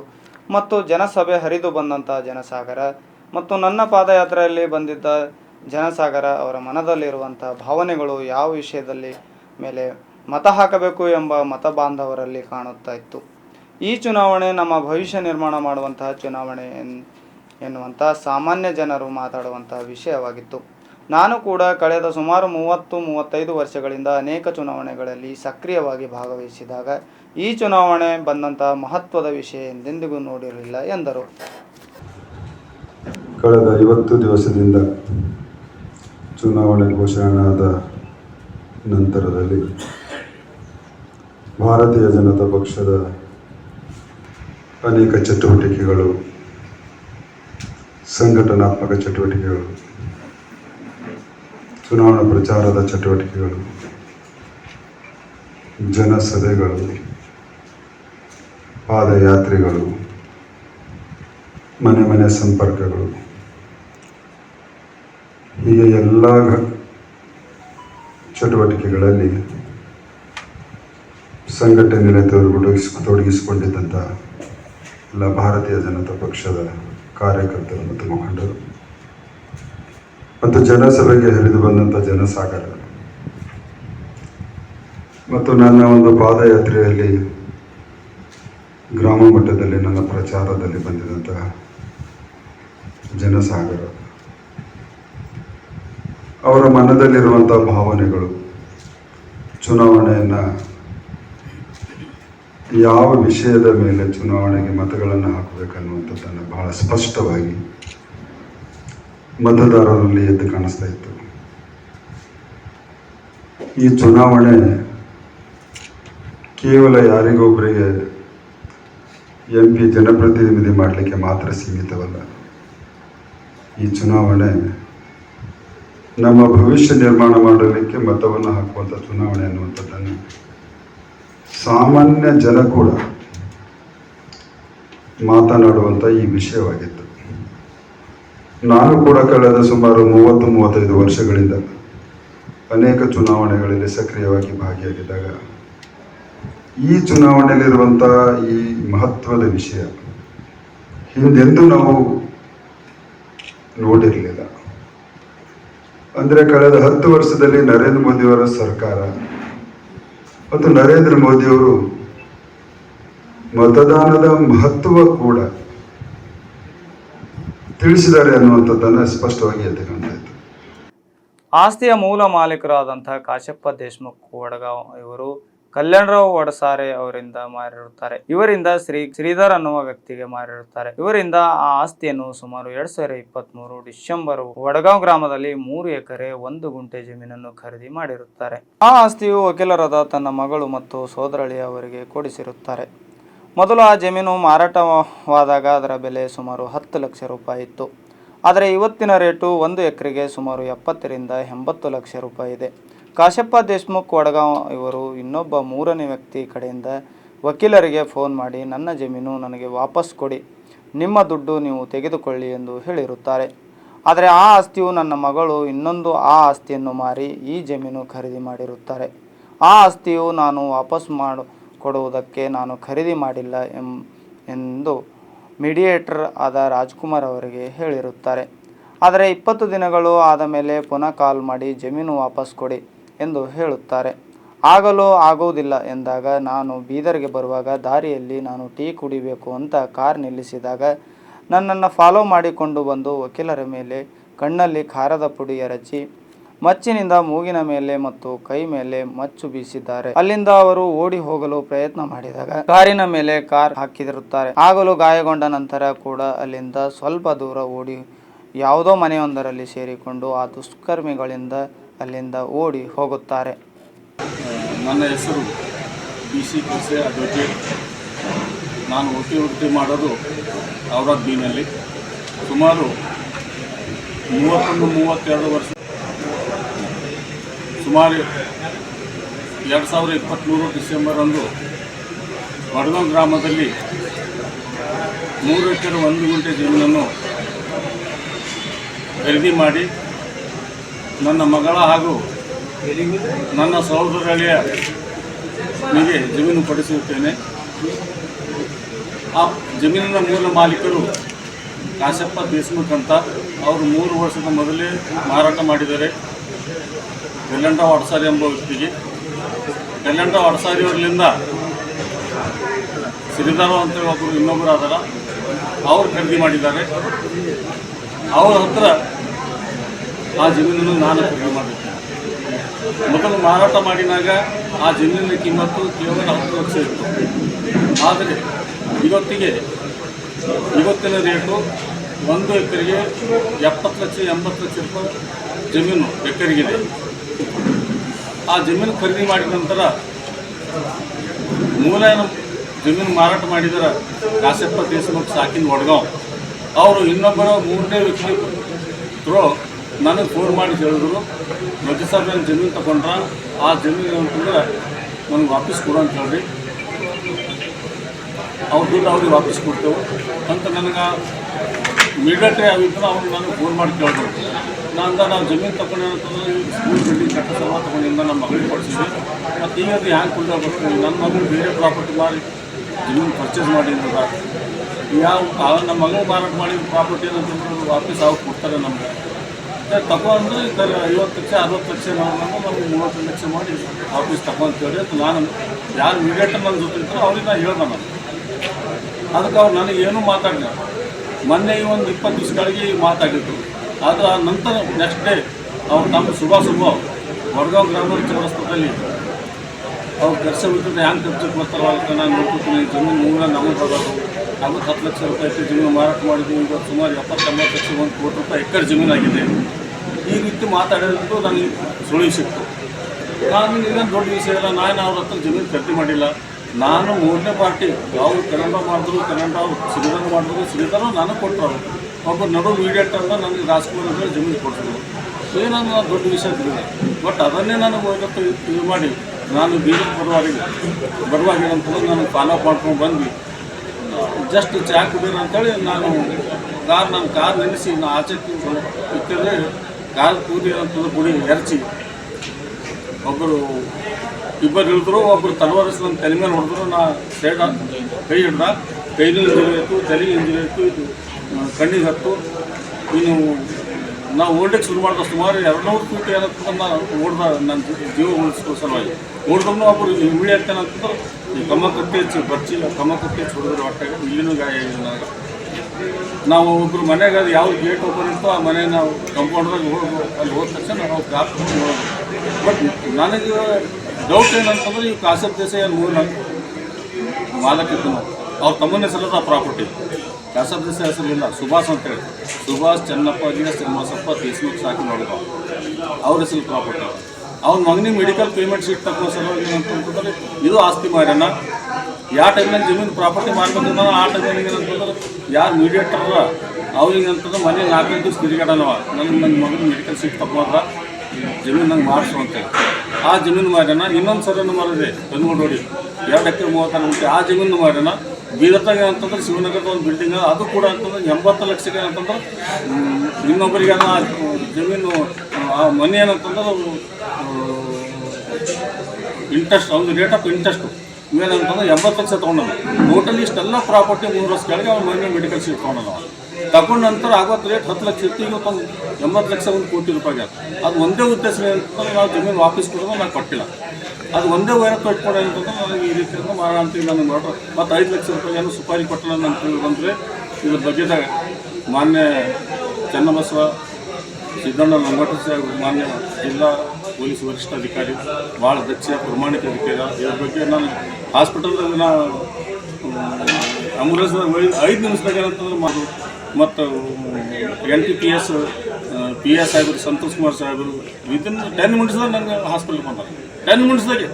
ಮತ್ತು ಜನಸಭೆ ಹರಿದು ಬಂದಂಥ ಜನಸಾಗರ ಮತ್ತು ನನ್ನ ಪಾದಯಾತ್ರೆಯಲ್ಲಿ ಬಂದಿದ್ದ ಜನಸಾಗರ ಅವರ ಮನದಲ್ಲಿರುವಂಥ ಭಾವನೆಗಳು ಯಾವ ವಿಷಯದಲ್ಲಿ ಮೇಲೆ ಮತ ಹಾಕಬೇಕು ಎಂಬ ಮತ ಬಾಂಧವರಲ್ಲಿ ಕಾಣುತ್ತಾ ಇತ್ತು. ಈ ಚುನಾವಣೆ ನಮ್ಮ ಭವಿಷ್ಯ ನಿರ್ಮಾಣ ಮಾಡುವಂತಹ ಚುನಾವಣೆ ಎನ್ ಎನ್ನುವಂಥ ಸಾಮಾನ್ಯ ಜನರು ಮಾತಾಡುವಂತಹ ವಿಷಯವಾಗಿತ್ತು. ನಾನು ಕೂಡ ಕಳೆದ ಸುಮಾರು ಮೂವತ್ತು, ಮೂವತ್ತೈದು ವರ್ಷಗಳಿಂದ ಅನೇಕ ಚುನಾವಣೆಗಳಲ್ಲಿ ಸಕ್ರಿಯವಾಗಿ ಭಾಗವಹಿಸಿದಾಗ ಈ ಚುನಾವಣೆ ಬಂದಂಥ ಮಹತ್ವದ ವಿಷಯ ಎಂದೆಂದಿಗೂ ನೋಡಿರಲಿಲ್ಲ ಎಂದರು. ಕಳೆದ ಐವತ್ತು ದಿವಸದಿಂದ ಚುನಾವಣೆ ಘೋಷಣಾದ ನಂತರದಲ್ಲಿ ಭಾರತೀಯ ಜನತಾ ಪಕ್ಷದ ಅನೇಕ ಚಟುವಟಿಕೆಗಳು, ಸಂಘಟನಾತ್ಮಕ ಚಟುವಟಿಕೆಗಳು ಚುನಾವಣಾ ಪ್ರಚಾರದ ಚಟುವಟಿಕೆಗಳು, ಜನಸಭೆಗಳು, ಪಾದಯಾತ್ರೆಗಳು, ಮನೆ ಮನೆ ಸಂಪರ್ಕಗಳು ಹೀಗೆ ಎಲ್ಲ ಚಟುವಟಿಕೆಗಳಲ್ಲಿ ಸಂಘಟನೆಯಲ್ಲಿ ತೊಡಗಿಸ್ ತೊಡಗಿಸಿಕೊಂಡಿದ್ದಂಥ ಎಲ್ಲ ಭಾರತೀಯ ಜನತಾ ಪಕ್ಷದ ಕಾರ್ಯಕರ್ತರು ಮತ್ತು ಮುಖಂಡರು. ಮತ್ತು ಜನಸಭೆಗೆ ಹರಿದು ಬಂದಂಥ ಜನಸಾಗರ. ಮತ್ತು ನನ್ನ ಒಂದು ಪಾದಯಾತ್ರೆಯಲ್ಲಿ ಗ್ರಾಮ ಮಟ್ಟದಲ್ಲಿ ನನ್ನ ಪ್ರಚಾರದಲ್ಲಿ ಬಂದಿದಂತಹ ಜನಸಾಗರ. ಅವರ ಮನದಲ್ಲಿರುವಂಥ ಭಾವನೆಗಳು, ಚುನಾವಣೆಯನ್ನು ಯಾವ ವಿಷಯದ ಮೇಲೆ ಚುನಾವಣೆಗೆ ಮತಗಳನ್ನು ಹಾಕಬೇಕನ್ನುವಂಥದ್ದನ್ನು ಬಹಳ ಸ್ಪಷ್ಟವಾಗಿ ಮತದಾರರಲ್ಲಿ ಎದ್ದು ಕಾಣಿಸ್ತಾ ಇತ್ತು. ಈ ಚುನಾವಣೆ ಕೇವಲ ಯಾರಿಗೊಬ್ಬರಿಗೆ ಎಂ ಪಿ ಜನಪ್ರತಿನಿಧಿ ಮಾಡಲಿಕ್ಕೆ ಮಾತ್ರ ಸೀಮಿತವಲ್ಲ. ಈ ಚುನಾವಣೆ ನಮ್ಮ ಭವಿಷ್ಯ ನಿರ್ಮಾಣ ಮಾಡಲಿಕ್ಕೆ ಮತವನ್ನು ಹಾಕುವಂಥ ಚುನಾವಣೆ ಅನ್ನುವಂಥದ್ದನ್ನು ಸಾಮಾನ್ಯ ಜನ ಕೂಡ ಮಾತನಾಡುವಂಥ ಈ ವಿಷಯವಾಗಿತ್ತು. ನಾನು ಕೂಡ ಕಳೆದ ಸುಮಾರು ಮೂವತ್ತು, ಮೂವತ್ತೈದು ವರ್ಷಗಳಿಂದ ಅನೇಕ ಚುನಾವಣೆಗಳಲ್ಲಿ ಸಕ್ರಿಯವಾಗಿ ಭಾಗಿಯಾಗಿದ್ದಾಗ ಈ ಚುನಾವಣೆಯಲ್ಲಿರುವಂಥ ಈ ಮಹತ್ವದ ವಿಷಯ ಹಿಂದೆಂದು ನಾವು ನೋಡಿರಲಿಲ್ಲ. ಅಂದರೆ ಕಳೆದ ಹತ್ತು ವರ್ಷದಲ್ಲಿ ನರೇಂದ್ರ ಮೋದಿಯವರ ಸರ್ಕಾರ ಮತ್ತು ನರೇಂದ್ರ ಮೋದಿಯವರು ಮತದಾನದ ಮಹತ್ವ ಕೂಡ ತಿಳಿಸಿದ್ದಾರೆ ಅನ್ನುವಂಥದ್ದನ್ನು ಸ್ಪಷ್ಟವಾಗಿ ಎದ್ದು ಕಾಣ್ತಾ ಆಸ್ತಿಯ ಮೂಲ ಮಾಲೀಕರಾದಂತಹ ಕಾಶಪ್ಪ ದೇಶಮುಖ್ ವಡಗಾಂವ್ ಇವರು ಕಲ್ಯಾಣರಾವ್ ವಡಸಾರೆ ಅವರಿಂದ ಮಾರಿರುತ್ತಾರೆ. ಇವರಿಂದ ಶ್ರೀ ಶ್ರೀಧರ್ ಅನ್ನುವ ವ್ಯಕ್ತಿಗೆ ಮಾರಿರುತ್ತಾರೆ. ಇವರಿಂದ ಆ ಆಸ್ತಿಯನ್ನು ಸುಮಾರು ಎರಡ್ ಸಾವಿರದ ಇಪ್ಪತ್ತ್ ಮೂರು ಡಿಸೆಂಬರ್ ವಡಗಾಂವ್ ಗ್ರಾಮದಲ್ಲಿ ಮೂರು ಎಕರೆ ಒಂದು ಗುಂಟೆ ಜಮೀನನ್ನು ಖರೀದಿ ಮಾಡಿರುತ್ತಾರೆ. ಆ ಆಸ್ತಿಯು ವಕೀಲರಾದ ತನ್ನ ಮಗಳು ಮತ್ತು ಸೋದರಳಿ ಅವರಿಗೆ ಕೊಡಿಸಿರುತ್ತಾರೆ. ಮೊದಲು ಆ ಜಮೀನು ಮಾರಾಟವಾದಾಗ ಅದರ ಬೆಲೆ ಸುಮಾರು ಹತ್ತು ಲಕ್ಷ ರೂಪಾಯಿ ಇತ್ತು. ಆದರೆ ಇವತ್ತಿನ ರೇಟು ಒಂದು ಎಕರೆಗೆ ಸುಮಾರು ಎಪ್ಪತ್ತರಿಂದ ಎಂಬತ್ತು ಲಕ್ಷ ರೂಪಾಯಿ ಇದೆ. ಕಾಶಪ್ಪ ದೇಶ್ಮುಖ್ ವಡಗಾಂವ್ ಇವರು ಇನ್ನೊಬ್ಬ ಮೂರನೇ ವ್ಯಕ್ತಿ ಕಡೆಯಿಂದ ವಕೀಲರಿಗೆ ಫೋನ್ ಮಾಡಿ, ನನ್ನ ಜಮೀನು ನನಗೆ ವಾಪಸ್ ಕೊಡಿ. ನಿಮ್ಮ ದುಡ್ಡು ನೀವು ತೆಗೆದುಕೊಳ್ಳಿ ಎಂದು ಹೇಳಿರುತ್ತಾರೆ. ಆದರೆ ಆ ಆಸ್ತಿಯು ನನ್ನ ಮಗಳು ಇನ್ನೊಂದು ಆ ಆಸ್ತಿಯನ್ನು ಮಾರಿ ಈ ಜಮೀನು ಖರೀದಿ ಮಾಡಿರುತ್ತಾರೆ. ಆ ಆಸ್ತಿಯು ನಾನು ವಾಪಸ್ ಮಾಡು ಕೊಡುವುದಕ್ಕೆ ನಾನು ಖರೀದಿ ಮಾಡಿಲ್ಲ ಎಂ, ಎಂದು ಮೀಡಿಯೇಟರ್ ಆದ ರಾಜ್ಕುಮಾರ್ ಅವರಿಗೆ ಹೇಳಿರುತ್ತಾರೆ. ಆದರೆ ಇಪ್ಪತ್ತು ದಿನಗಳು ಆದ ಮೇಲೆ ಪುನಃ ಕಾಲ್ ಮಾಡಿ ಜಮೀನು ವಾಪಸ್ ಕೊಡಿ ಎಂದು ಹೇಳುತ್ತಾರೆ. ಆಗಲು ಆಗುವುದಿಲ್ಲ ಎಂದಾಗ ನಾನು ಬೀದರ್ಗೆ ಬರುವಾಗ ದಾರಿಯಲ್ಲಿ ನಾನು ಟೀ ಕುಡಿಬೇಕು ಅಂತ ಕಾರ್ ನಿಲ್ಲಿಸಿದಾಗ ನನ್ನನ್ನು ಫಾಲೋ ಮಾಡಿಕೊಂಡು ಬಂದು ವಕೀಲರ ಮೇಲೆ ಕಣ್ಣಲ್ಲಿ ಖಾರದ ಪುಡಿ ಎರಚಿ ಮಚ್ಚಿನಿಂದ ಮೂಗಿನ ಮೇಲೆ ಮತ್ತು ಕೈ ಮೇಲೆ ಮಚ್ಚು ಬೀಸಿದ್ದಾರೆ. ಅಲ್ಲಿಂದ ಅವರು ಓಡಿ ಹೋಗಲು ಪ್ರಯತ್ನ ಮಾಡಿದಾಗ ಕಾರಿನ ಮೇಲೆ ಕಾರ್ ಹಾಕಿದಿರುತ್ತಾರೆ. ಆಗಲು ಗಾಯಗೊಂಡ ನಂತರ ಕೂಡ ಅಲ್ಲಿಂದ ಸ್ವಲ್ಪ ದೂರ ಓಡಿ ಯಾವುದೋ ಮನೆಯೊಂದರಲ್ಲಿ ಸೇರಿಕೊಂಡು ಆ ದುಷ್ಕರ್ಮಿಗಳಿಂದ ಅಲ್ಲಿಂದ ಓಡಿ ಹೋಗುತ್ತಾರೆ. ನನ್ನ ಹೆಸರು ಬಿ ಸಿ ನಾನು ಹುಟ್ಟಿ ವೃತ್ತಿ ಮಾಡೋದು ಅವರ ಬೀನಲ್ಲಿ ಸುಮಾರು ಮೂವತ್ತೊಂದು, ಮೂವತ್ತೆರಡು ವರ್ಷ ಸುಮಾರು ಎರಡು ಸಾವಿರದ ಇಪ್ಪತ್ತ್ಮೂರು ಡಿಸೆಂಬರಂದು ವಡಗಾಂವ್ ಗ್ರಾಮದಲ್ಲಿ ಮೂರು ಎಕರೆ ಒಂದು ಗುಂಟೆ ಜಮೀನನ್ನು ಖರೀದಿ ಮಾಡಿ ನನ್ನ ಮಗಳ ಹಾಗೂ ನನ್ನ ಸಹೋದರಳಿಯ ನಿಗೆ ಜಮೀನು ಪಡಿಸುತ್ತೇನೆ ಆ ಜಮೀನಿನ ಮೂಲ ಮಾಲೀಕರು ಕಾಶಪ್ಪ ದೇಶಮುಖ್ ಅಂತ ಅವರು ಮೂರು ವರ್ಷದ ಮೊದಲೇ ಮಾರಾಟ ಮಾಡಿದ್ದಾರೆ. ಕಲ್ಯಾಣ ವಡಸಾರಿ ಎಂಬ ವ್ಯಕ್ತಿಗೆ. ಕಲ್ಯಾಣ ವಡಸಾರಿ ಅವರಿಂದ ಶ್ರೀಧರ ಅಂತೇಳಿ ಒಬ್ಬರು ಇನ್ನೊಬ್ಬರು ಅದರ ಅವರು ಖರೀದಿ ಮಾಡಿದ್ದಾರೆ. ಅವ್ರ ಹತ್ರ ಆ ಜಮೀನನ್ನು ನಾನು ಖರೀದಿ ಮಾಡಿದ್ದೇನೆ ಮೊದಲು ಮಾರಾಟ ಮಾಡಿದಾಗ ಆ ಜಮೀನಿನ ಕಿಮ್ಮತ್ತು ಕೇವಲ ಹತ್ತು ಲಕ್ಷ ಇತ್ತು. ಆದರೆ ಇವತ್ತಿಗೆ ಇವತ್ತಿನ ರೇಟು ಒಂದು ಎಕರೆಗೆ ಎಪ್ಪತ್ತು ಲಕ್ಷ ಎಂಬತ್ತು ಲಕ್ಷ ರೂಪಾಯಿ ಜಮೀನು ಎಕರೆಗಿದೆ. ಆ ಜಮೀನು ಖರೀದಿ ಮಾಡಿದ ನಂತರ ಮೂಲ ಜಮೀನು ಮಾರಾಟ ಮಾಡಿದರ ಕಾಸಪ್ಪ ದೇಶಮುಖ್ ಸಾಕಿನ ಒಡಗಾಂವ್. ಅವರು ಇನ್ನೊಬ್ಬರ ಮೂರನೇ ವ್ಯಕ್ತಿ ತ್ರೋ ನನಗೆ ಫೋನ್ ಮಾಡಿ ಹೇಳಿದ್ರು ಸಾಹೇಬ್ ಜಮೀನು ತಗೊಂಡ್ರ? ಆ ಜಮೀನು ಅಂತಂದ್ರೆ ನನಗೆ ವಾಪಸ್ ಕೊಡು ಅಂತ ಹೇಳ್ರಿ. ಅವ್ರ ದುಡ್ಡು ಅವ್ರಿಗೆ ವಾಪಸ್ ಕೊಡ್ತೇವೆ. ಅಂತ ನನಗೆ ಮೀಡಿಯೇಟ್ರಿ ಆಗಿತ್ತು ಅವ್ರು ನನಗೆ ಫೋನ್ ಮಾಡಿ ಕೇಳಿದ್ರು. ನಾನು ನಾವು ಜಮೀನು ತಗೊಂಡಿರೋದು ಸ್ಕೂಲ್ ಬಿಲ್ಡಿಂಗ್ ಕಟ್ಟೋ ಸಲ ತಗೊಂಡಿಂದ ನಮ್ಮ ಮಗಳಿಗೆ ಕೊಡಿಸಿದ್ವಿ ಮತ್ತು ಈಗ ಅದು ಹ್ಯಾಂಗೆ ಕುಂದ ಬರ್ತೀನಿ ನನ್ನ ಮಗಳು ಬೇರೆ ಪ್ರಾಪರ್ಟಿ ಮಾಡಿ ಜಮೀನು ಪರ್ಚೇಸ್ ಮಾಡಿ ಅಂತ ಯಾವ ನಮ್ಮ ಮಗಳು ಮಾರಾಟ ಮಾಡಿ ಪ್ರಾಪರ್ಟಿ ಅನ್ನೋದು ವಾಪಸ್ ಅವ್ರು ಕೊಡ್ತಾರೆ ನಮಗೆ. ತಗೊಂಡು ಈ ಥರ ಐವತ್ತು ಲಕ್ಷ, ಅರವತ್ತು ಲಕ್ಷ ನಾವು ನಮಗೆ ಮೂವತ್ತು ಲಕ್ಷ ಮಾಡಿ ವಾಪಸ್ ತಗೊಂತೇಳಿ ಅಂತ ನಾನು ಯಾರು ಮೀಡಿಯೇಟರ್ ನನ್ನ ಜೊತೆ ಇರ್ತಾರೋ ಅವ್ರಿಗೆ ನಾನು ಹೇಳ್ದೆ ನಾನು. ಅದಕ್ಕೆ ಅವ್ರು ನನಗೆ ಏನೂ ಮಾತಾಡಲಿಲ್ಲ. ಮೊನ್ನೆ ಈ ಒಂದು ಇಪ್ಪತ್ತು ದಿವಸಗಳಿಗೆ ಮಾತಾಡಿದ್ರು. ಆದರೆ ಆ ನಂತರ ನೆಕ್ಸ್ಟ್ ಡೇ ಅವ್ರು ತಮ್ಮ ಶುಭ ಶುಭ ವಡ್ಗಾಂವ್ ಗ್ರಾಮದ ಚೌರಸ್ತದಲ್ಲಿ ಅವ್ರು ಕೆಲಸ ಬಿಟ್ಟು ಹ್ಯಾಂಗೆ ಖರ್ಚು ಬರ್ತಾರಲ್ಲ ಅಂತ ನಾನು ನೋಡ್ಕೊತೀನಿ ಜಮೀನು ಮೂಲ ನಮಗೆ ಬರೋದು ನಮಗೆ ಹತ್ತು ಲಕ್ಷ ರೂಪಾಯಿ ಜಮೀನು ಮಾರಾಟ ಮಾಡಿದ್ವಿ. ಈಗ ಸುಮಾರು ಎಪ್ಪತ್ತೊಂಬತ್ತು ಲಕ್ಷ ಒಂದು ಕೋಟಿ ರೂಪಾಯಿ ಎಕರೆ ಜಮೀನಾಗಿದೆ ಈ ರೀತಿ ಮಾತಾಡಿರೋದು ನನಗೆ ಸುಳಿವು ಸಿಕ್ತು. ನಾನು ಇದೇನು ದೊಡ್ಡ ವಿಷಯ ಇಲ್ಲ ನಾನು ಅವ್ರ ಹತ್ರ ಜಮೀನು ಖರ್ಚು ಮಾಡಿಲ್ಲ. ನಾನು ಮೂರನೇ ಪಾರ್ಟಿ ಯಾವ ಕನ್ನಡ ಮಾಡಿದ್ರು ಕನ್ನಡ ಸಿರಿಧನ ಮಾಡಿದ್ರು ಸಿರಿಧನ ನಾನು ಕೊಟ್ಟರು. ಒಬ್ಬ ನಡು ಮೀಡಿಯೇಟ್ ಅಂತ ನನಗೆ ರಾಜಕುಮಾರ್ ಅಂತ ಹೇಳಿ ಜಮೀನು ಕೊಡ್ತಿದ್ರು ಏನನ್ನು ನಾನು ದೊಡ್ಡ ವಿಷಯ ತಿಳಿದೆ. ಬಟ್ ಅದನ್ನೇ ನಾನು ಇವತ್ತು ಇದು ಮಾಡಿ, ನಾನು ಬೀದರ್ ಬರುವಾಗೆ ಬರುವಾಗ ಏನಂತಂದ್ರೆ ನಾನು ಫಾಲೋ ಮಾಡ್ಕೊಂಡು ಬಂದ್ವಿ. ಜಸ್ಟ್ ಚಾ ಕುಡಿಯೋಣ ಅಂತೇಳಿ ನಾನು ಕಾರ್ ನನ್ನ ಕಾರ್ ನೆನೆಸಿ ನಾನು ಆಚೆ ಇಟ್ಟಿದ್ರೆ ಕಾರ್ ಕೂದಿ ಅಂತಂದ್ರೆ ಗುಡಿ ಎರಚಿ ಒಬ್ಬರು ಇಬ್ಬರು ಇಳಿದ್ರು, ಒಬ್ಬರು ತಲವಾರಿಸಿ ನನ್ನ ತಲೆ ಮೇಲೆ ಹೊಡೆದ್ರು, ನಾ ಸೈಡ್ ಕೈ ಹಿಡ್ದ. ಕೈಲಿ ಇಂಜಿನ್ ಆಯಿತು ತಲೆ ಇಂಜಿನ್ ಆಯಿತು ಇದು ಕಣ್ಣಿಗೆ ಹತ್ತು. ಇನ್ನು ನಾವು ಓಡಕ್ಕೆ ಶುರು ಮಾಡಿದ ಸುಮಾರು ಎರಡು ನೂರು ಫೀಟ್ ಏನಂತಂದ್ರೆ ನಾನು ಓಡ್ದ ನನ್ನ ಜೀವ ಉಳಿಸ್ಕೋ ಸಲುವಾಗಿ. ಓಡಿದ್ರು ಒಬ್ಬರು ಇಮಿಡಿ ಅಂತಂದ್ರೆ ಈ ಕಮ್ಮ ಕಟ್ಟಿ ಹೆಚ್ಚು ಬರ್ಚಿ ಕಮ್ಮ ಕಟ್ಟಿ ಹೆಚ್ಚು ಹೊಡೆದ್ರು ಹೊಟ್ಟೆಗೆ ಇಲ್ಲಿನೂ ಗಾಯ ನನಗೆ. ನಾವು ಒಬ್ಬರು ಮನೆಗೆ ಅದು ಯಾವ ಗೇಟ್ ಓಪನ್ ಇತ್ತು ಆ ಮನೆ ನಾವು ಕಂಪೌಂಡ್ರಾಗ ಹೋಗ್ಬೋದು ಅಲ್ಲಿ ಹೋದ ತಕ್ಷಣ ನಾವು ಕಾರ್ ಬಟ್ ನನಗೆ ಡೌಟ್ ಏನಂತಂದ್ರೆ ಈ ಕಾಸಬ್ ದೇಸಾಯಿ ಮೂಲ ಮಾಲಕಿದ್ದು ಅವ್ರ ತಮ್ಮನ ಆ ಪ್ರಾಪರ್ಟಿ ಕಾಸಬ್ ದೇಸಾಯಿ ಹೆಸರಿಲ್ಲ. ಸುಭಾಷ್ ಅಂತೇಳಿ ಸುಭಾಷ್ ಚನ್ನಪ್ಪ ಎಸ್ ಚನ್ನಬಸಪ್ಪ ದೇಶಮುಖ ಸಾಕಿ ನೋಡಿದ ಅವ್ರ ಹೆಸರು ಪ್ರಾಪರ್ಟಿ ಅವ್ನ ಮಗನಿಗೆ ಮೆಡಿಕಲ್ ಪೇಮೆಂಟ್ ಶೀಟ್ ತಕ್ಕೋ ಸಲುವಾಗಿ ಏನಂತಂದ್ರೆ ಇದು ಆಸ್ತಿ ಮಾಡ್ಯಾನ ಯಾವ ಟೈಮ್ನಲ್ಲಿ ಜಮೀನು ಪ್ರಾಪರ್ಟಿ ಮಾಡ್ಬೇಕಂದ್ರೆ ಆ ಟೈಮ್ನಲ್ಲಿ ಏನಂತಂದ್ರೆ ಯಾರು ಮೀಡಿಯೇಟರ್ ಅವ್ರಿಗೆ ಅಂತಂದ್ರೆ ಮನೆ ನಾಲ್ಕೈದು ದಿವಸ ತಿರುಗಾಡನವ ನನಗೆ ನನ್ನ ಮಗನ ಮೆಡಿಕಲ್ ಸೀಟ್ ತಗೊಂಡ್ರ ಜಮೀನು ನಂಗೆ ಮಾಡಿಸು ಅಂತೇಳಿ ಆ ಜಮೀನು ಮಾಡ್ಯಾನ ಇನ್ನೊಂದು ಸರಿನೂ ಮಾರಿದೆ ಬೆಂಗಳೂರು ಎರಡು ಎಕರೆ ಮೂವತ್ತಾರು ಆ ಜಮೀನು ಮಾರ್ಯಾನ ಬೀದರ್ದಾಗ ಅಂತಂದ್ರೆ ಶಿವನಗರದ ಒಂದು ಬಿಲ್ಡಿಂಗ್ ಅದು ಕೂಡ ಅಂತಂದ್ರೆ ಎಂಬತ್ತು ಲಕ್ಷಕ್ಕೆ ಏನಂತಂದ್ರೆ ಇನ್ನೊಬ್ಬರಿಗೆ ಆ ಜಮೀನು, ಆ ಮನೆ ಏನಂತಂದ್ರೆ ಇಂಟ್ರೆಸ್ಟ್ ಒಂದು ರೇಟ್ ಆಫ್ ಇಂಟ್ರೆಸ್ಟು ಮೇಲೆ ಅಂತಂದ್ರೆ ಎಂಬತ್ತು ಲಕ್ಷ ತೊಗೊಂಡಲ್ಲ ಟೋಟಲಿ ಇಷ್ಟೆಲ್ಲ ಪ್ರಾಪರ್ಟಿ ಮೂರು ವರ್ಷ ಕೆಳಗೆ ಅವ್ನು ಮನೆ ಮೆಡಿಕಲ್ ಸೀಟ್ ತೊಗೊಂಡನು ತಗೊಂಡ ನಂತರ ಆಗೋತ್ತು ರೇಟ್ ಹತ್ತು ಲಕ್ಷ ಇತ್ತು ಈಗ ಒಂದು ಎಂಬತ್ತು ಲಕ್ಷ ಒಂದು ಕೋಟಿ ರೂಪಾಯಿ ಆಯ್ತು. ಅದು ಒಂದೇ ಉದ್ದೇಶ ಏನಂತಂದ್ರೆ ನಾವು ಜಮೀನು ವಾಪಸ್ ಕೊಡೋದು ನಾನು ಕೊಟ್ಟಿಲ್ಲ. ಅದು ಒಂದೇ ವೈರ ಇಟ್ಕೊಂಡು ಏನಂತಂದ್ರೆ ನನಗೆ ಈ ರೀತಿಯಿಂದ ಮಾಡೋಣ ಅಂತ ನನಗೆ ಮಾಡ್ರೆ ಮತ್ತು ಐದು ಲಕ್ಷ ರೂಪಾಯಿ ಏನು ಸುಪಾರಿ ಕೊಟ್ಟಲ್ಲ ಅಂತ ಹೇಳಿ ಬಂದರೆ ಇದ್ರ ಬಗ್ಗೆದಾಗ ಮಾನ್ಯ ಚನ್ನಬಸವ, ಸಿದ್ದಣ್ಣ ಲಂಗಟ ಮಾನ್ಯ ಜಿಲ್ಲಾ ಪೊಲೀಸ್ ವರಿಷ್ಠಾಧಿಕಾರಿ ಭಾಳ ದಕ್ಷ ಪ್ರಮಾಣಿಕ ಅಧಿಕಾರಿ, ಇದ್ರ ಬಗ್ಗೆ ನಾನು ಹಾಸ್ಪಿಟಲ್ದಾಗ ನಾ ಆಂಬುಲೆನ್ಸ್ದಾಗ ಐದು ನಿಮಿಷದಾಗ ಏನಂತಂದ್ರೆ ಮಾಡು ಮತ್ತು N T P S P S ಸಾಹೇಬರು, ಸಂತೋಷ್ ಕುಮಾರ್ ಸಾಹೇಬರು ವಿದಿನ್ ಟೆನ್ ಮಿನಿಟ್ಸ್ದಾಗ ನಂಗೆ ಹಾಸ್ಪಿಟ್ಲ್ಗೆ ಬಂದಾರೆ. ಟೆನ್ ಮಿನಿಟ್ಸ್ದಾಗೆ.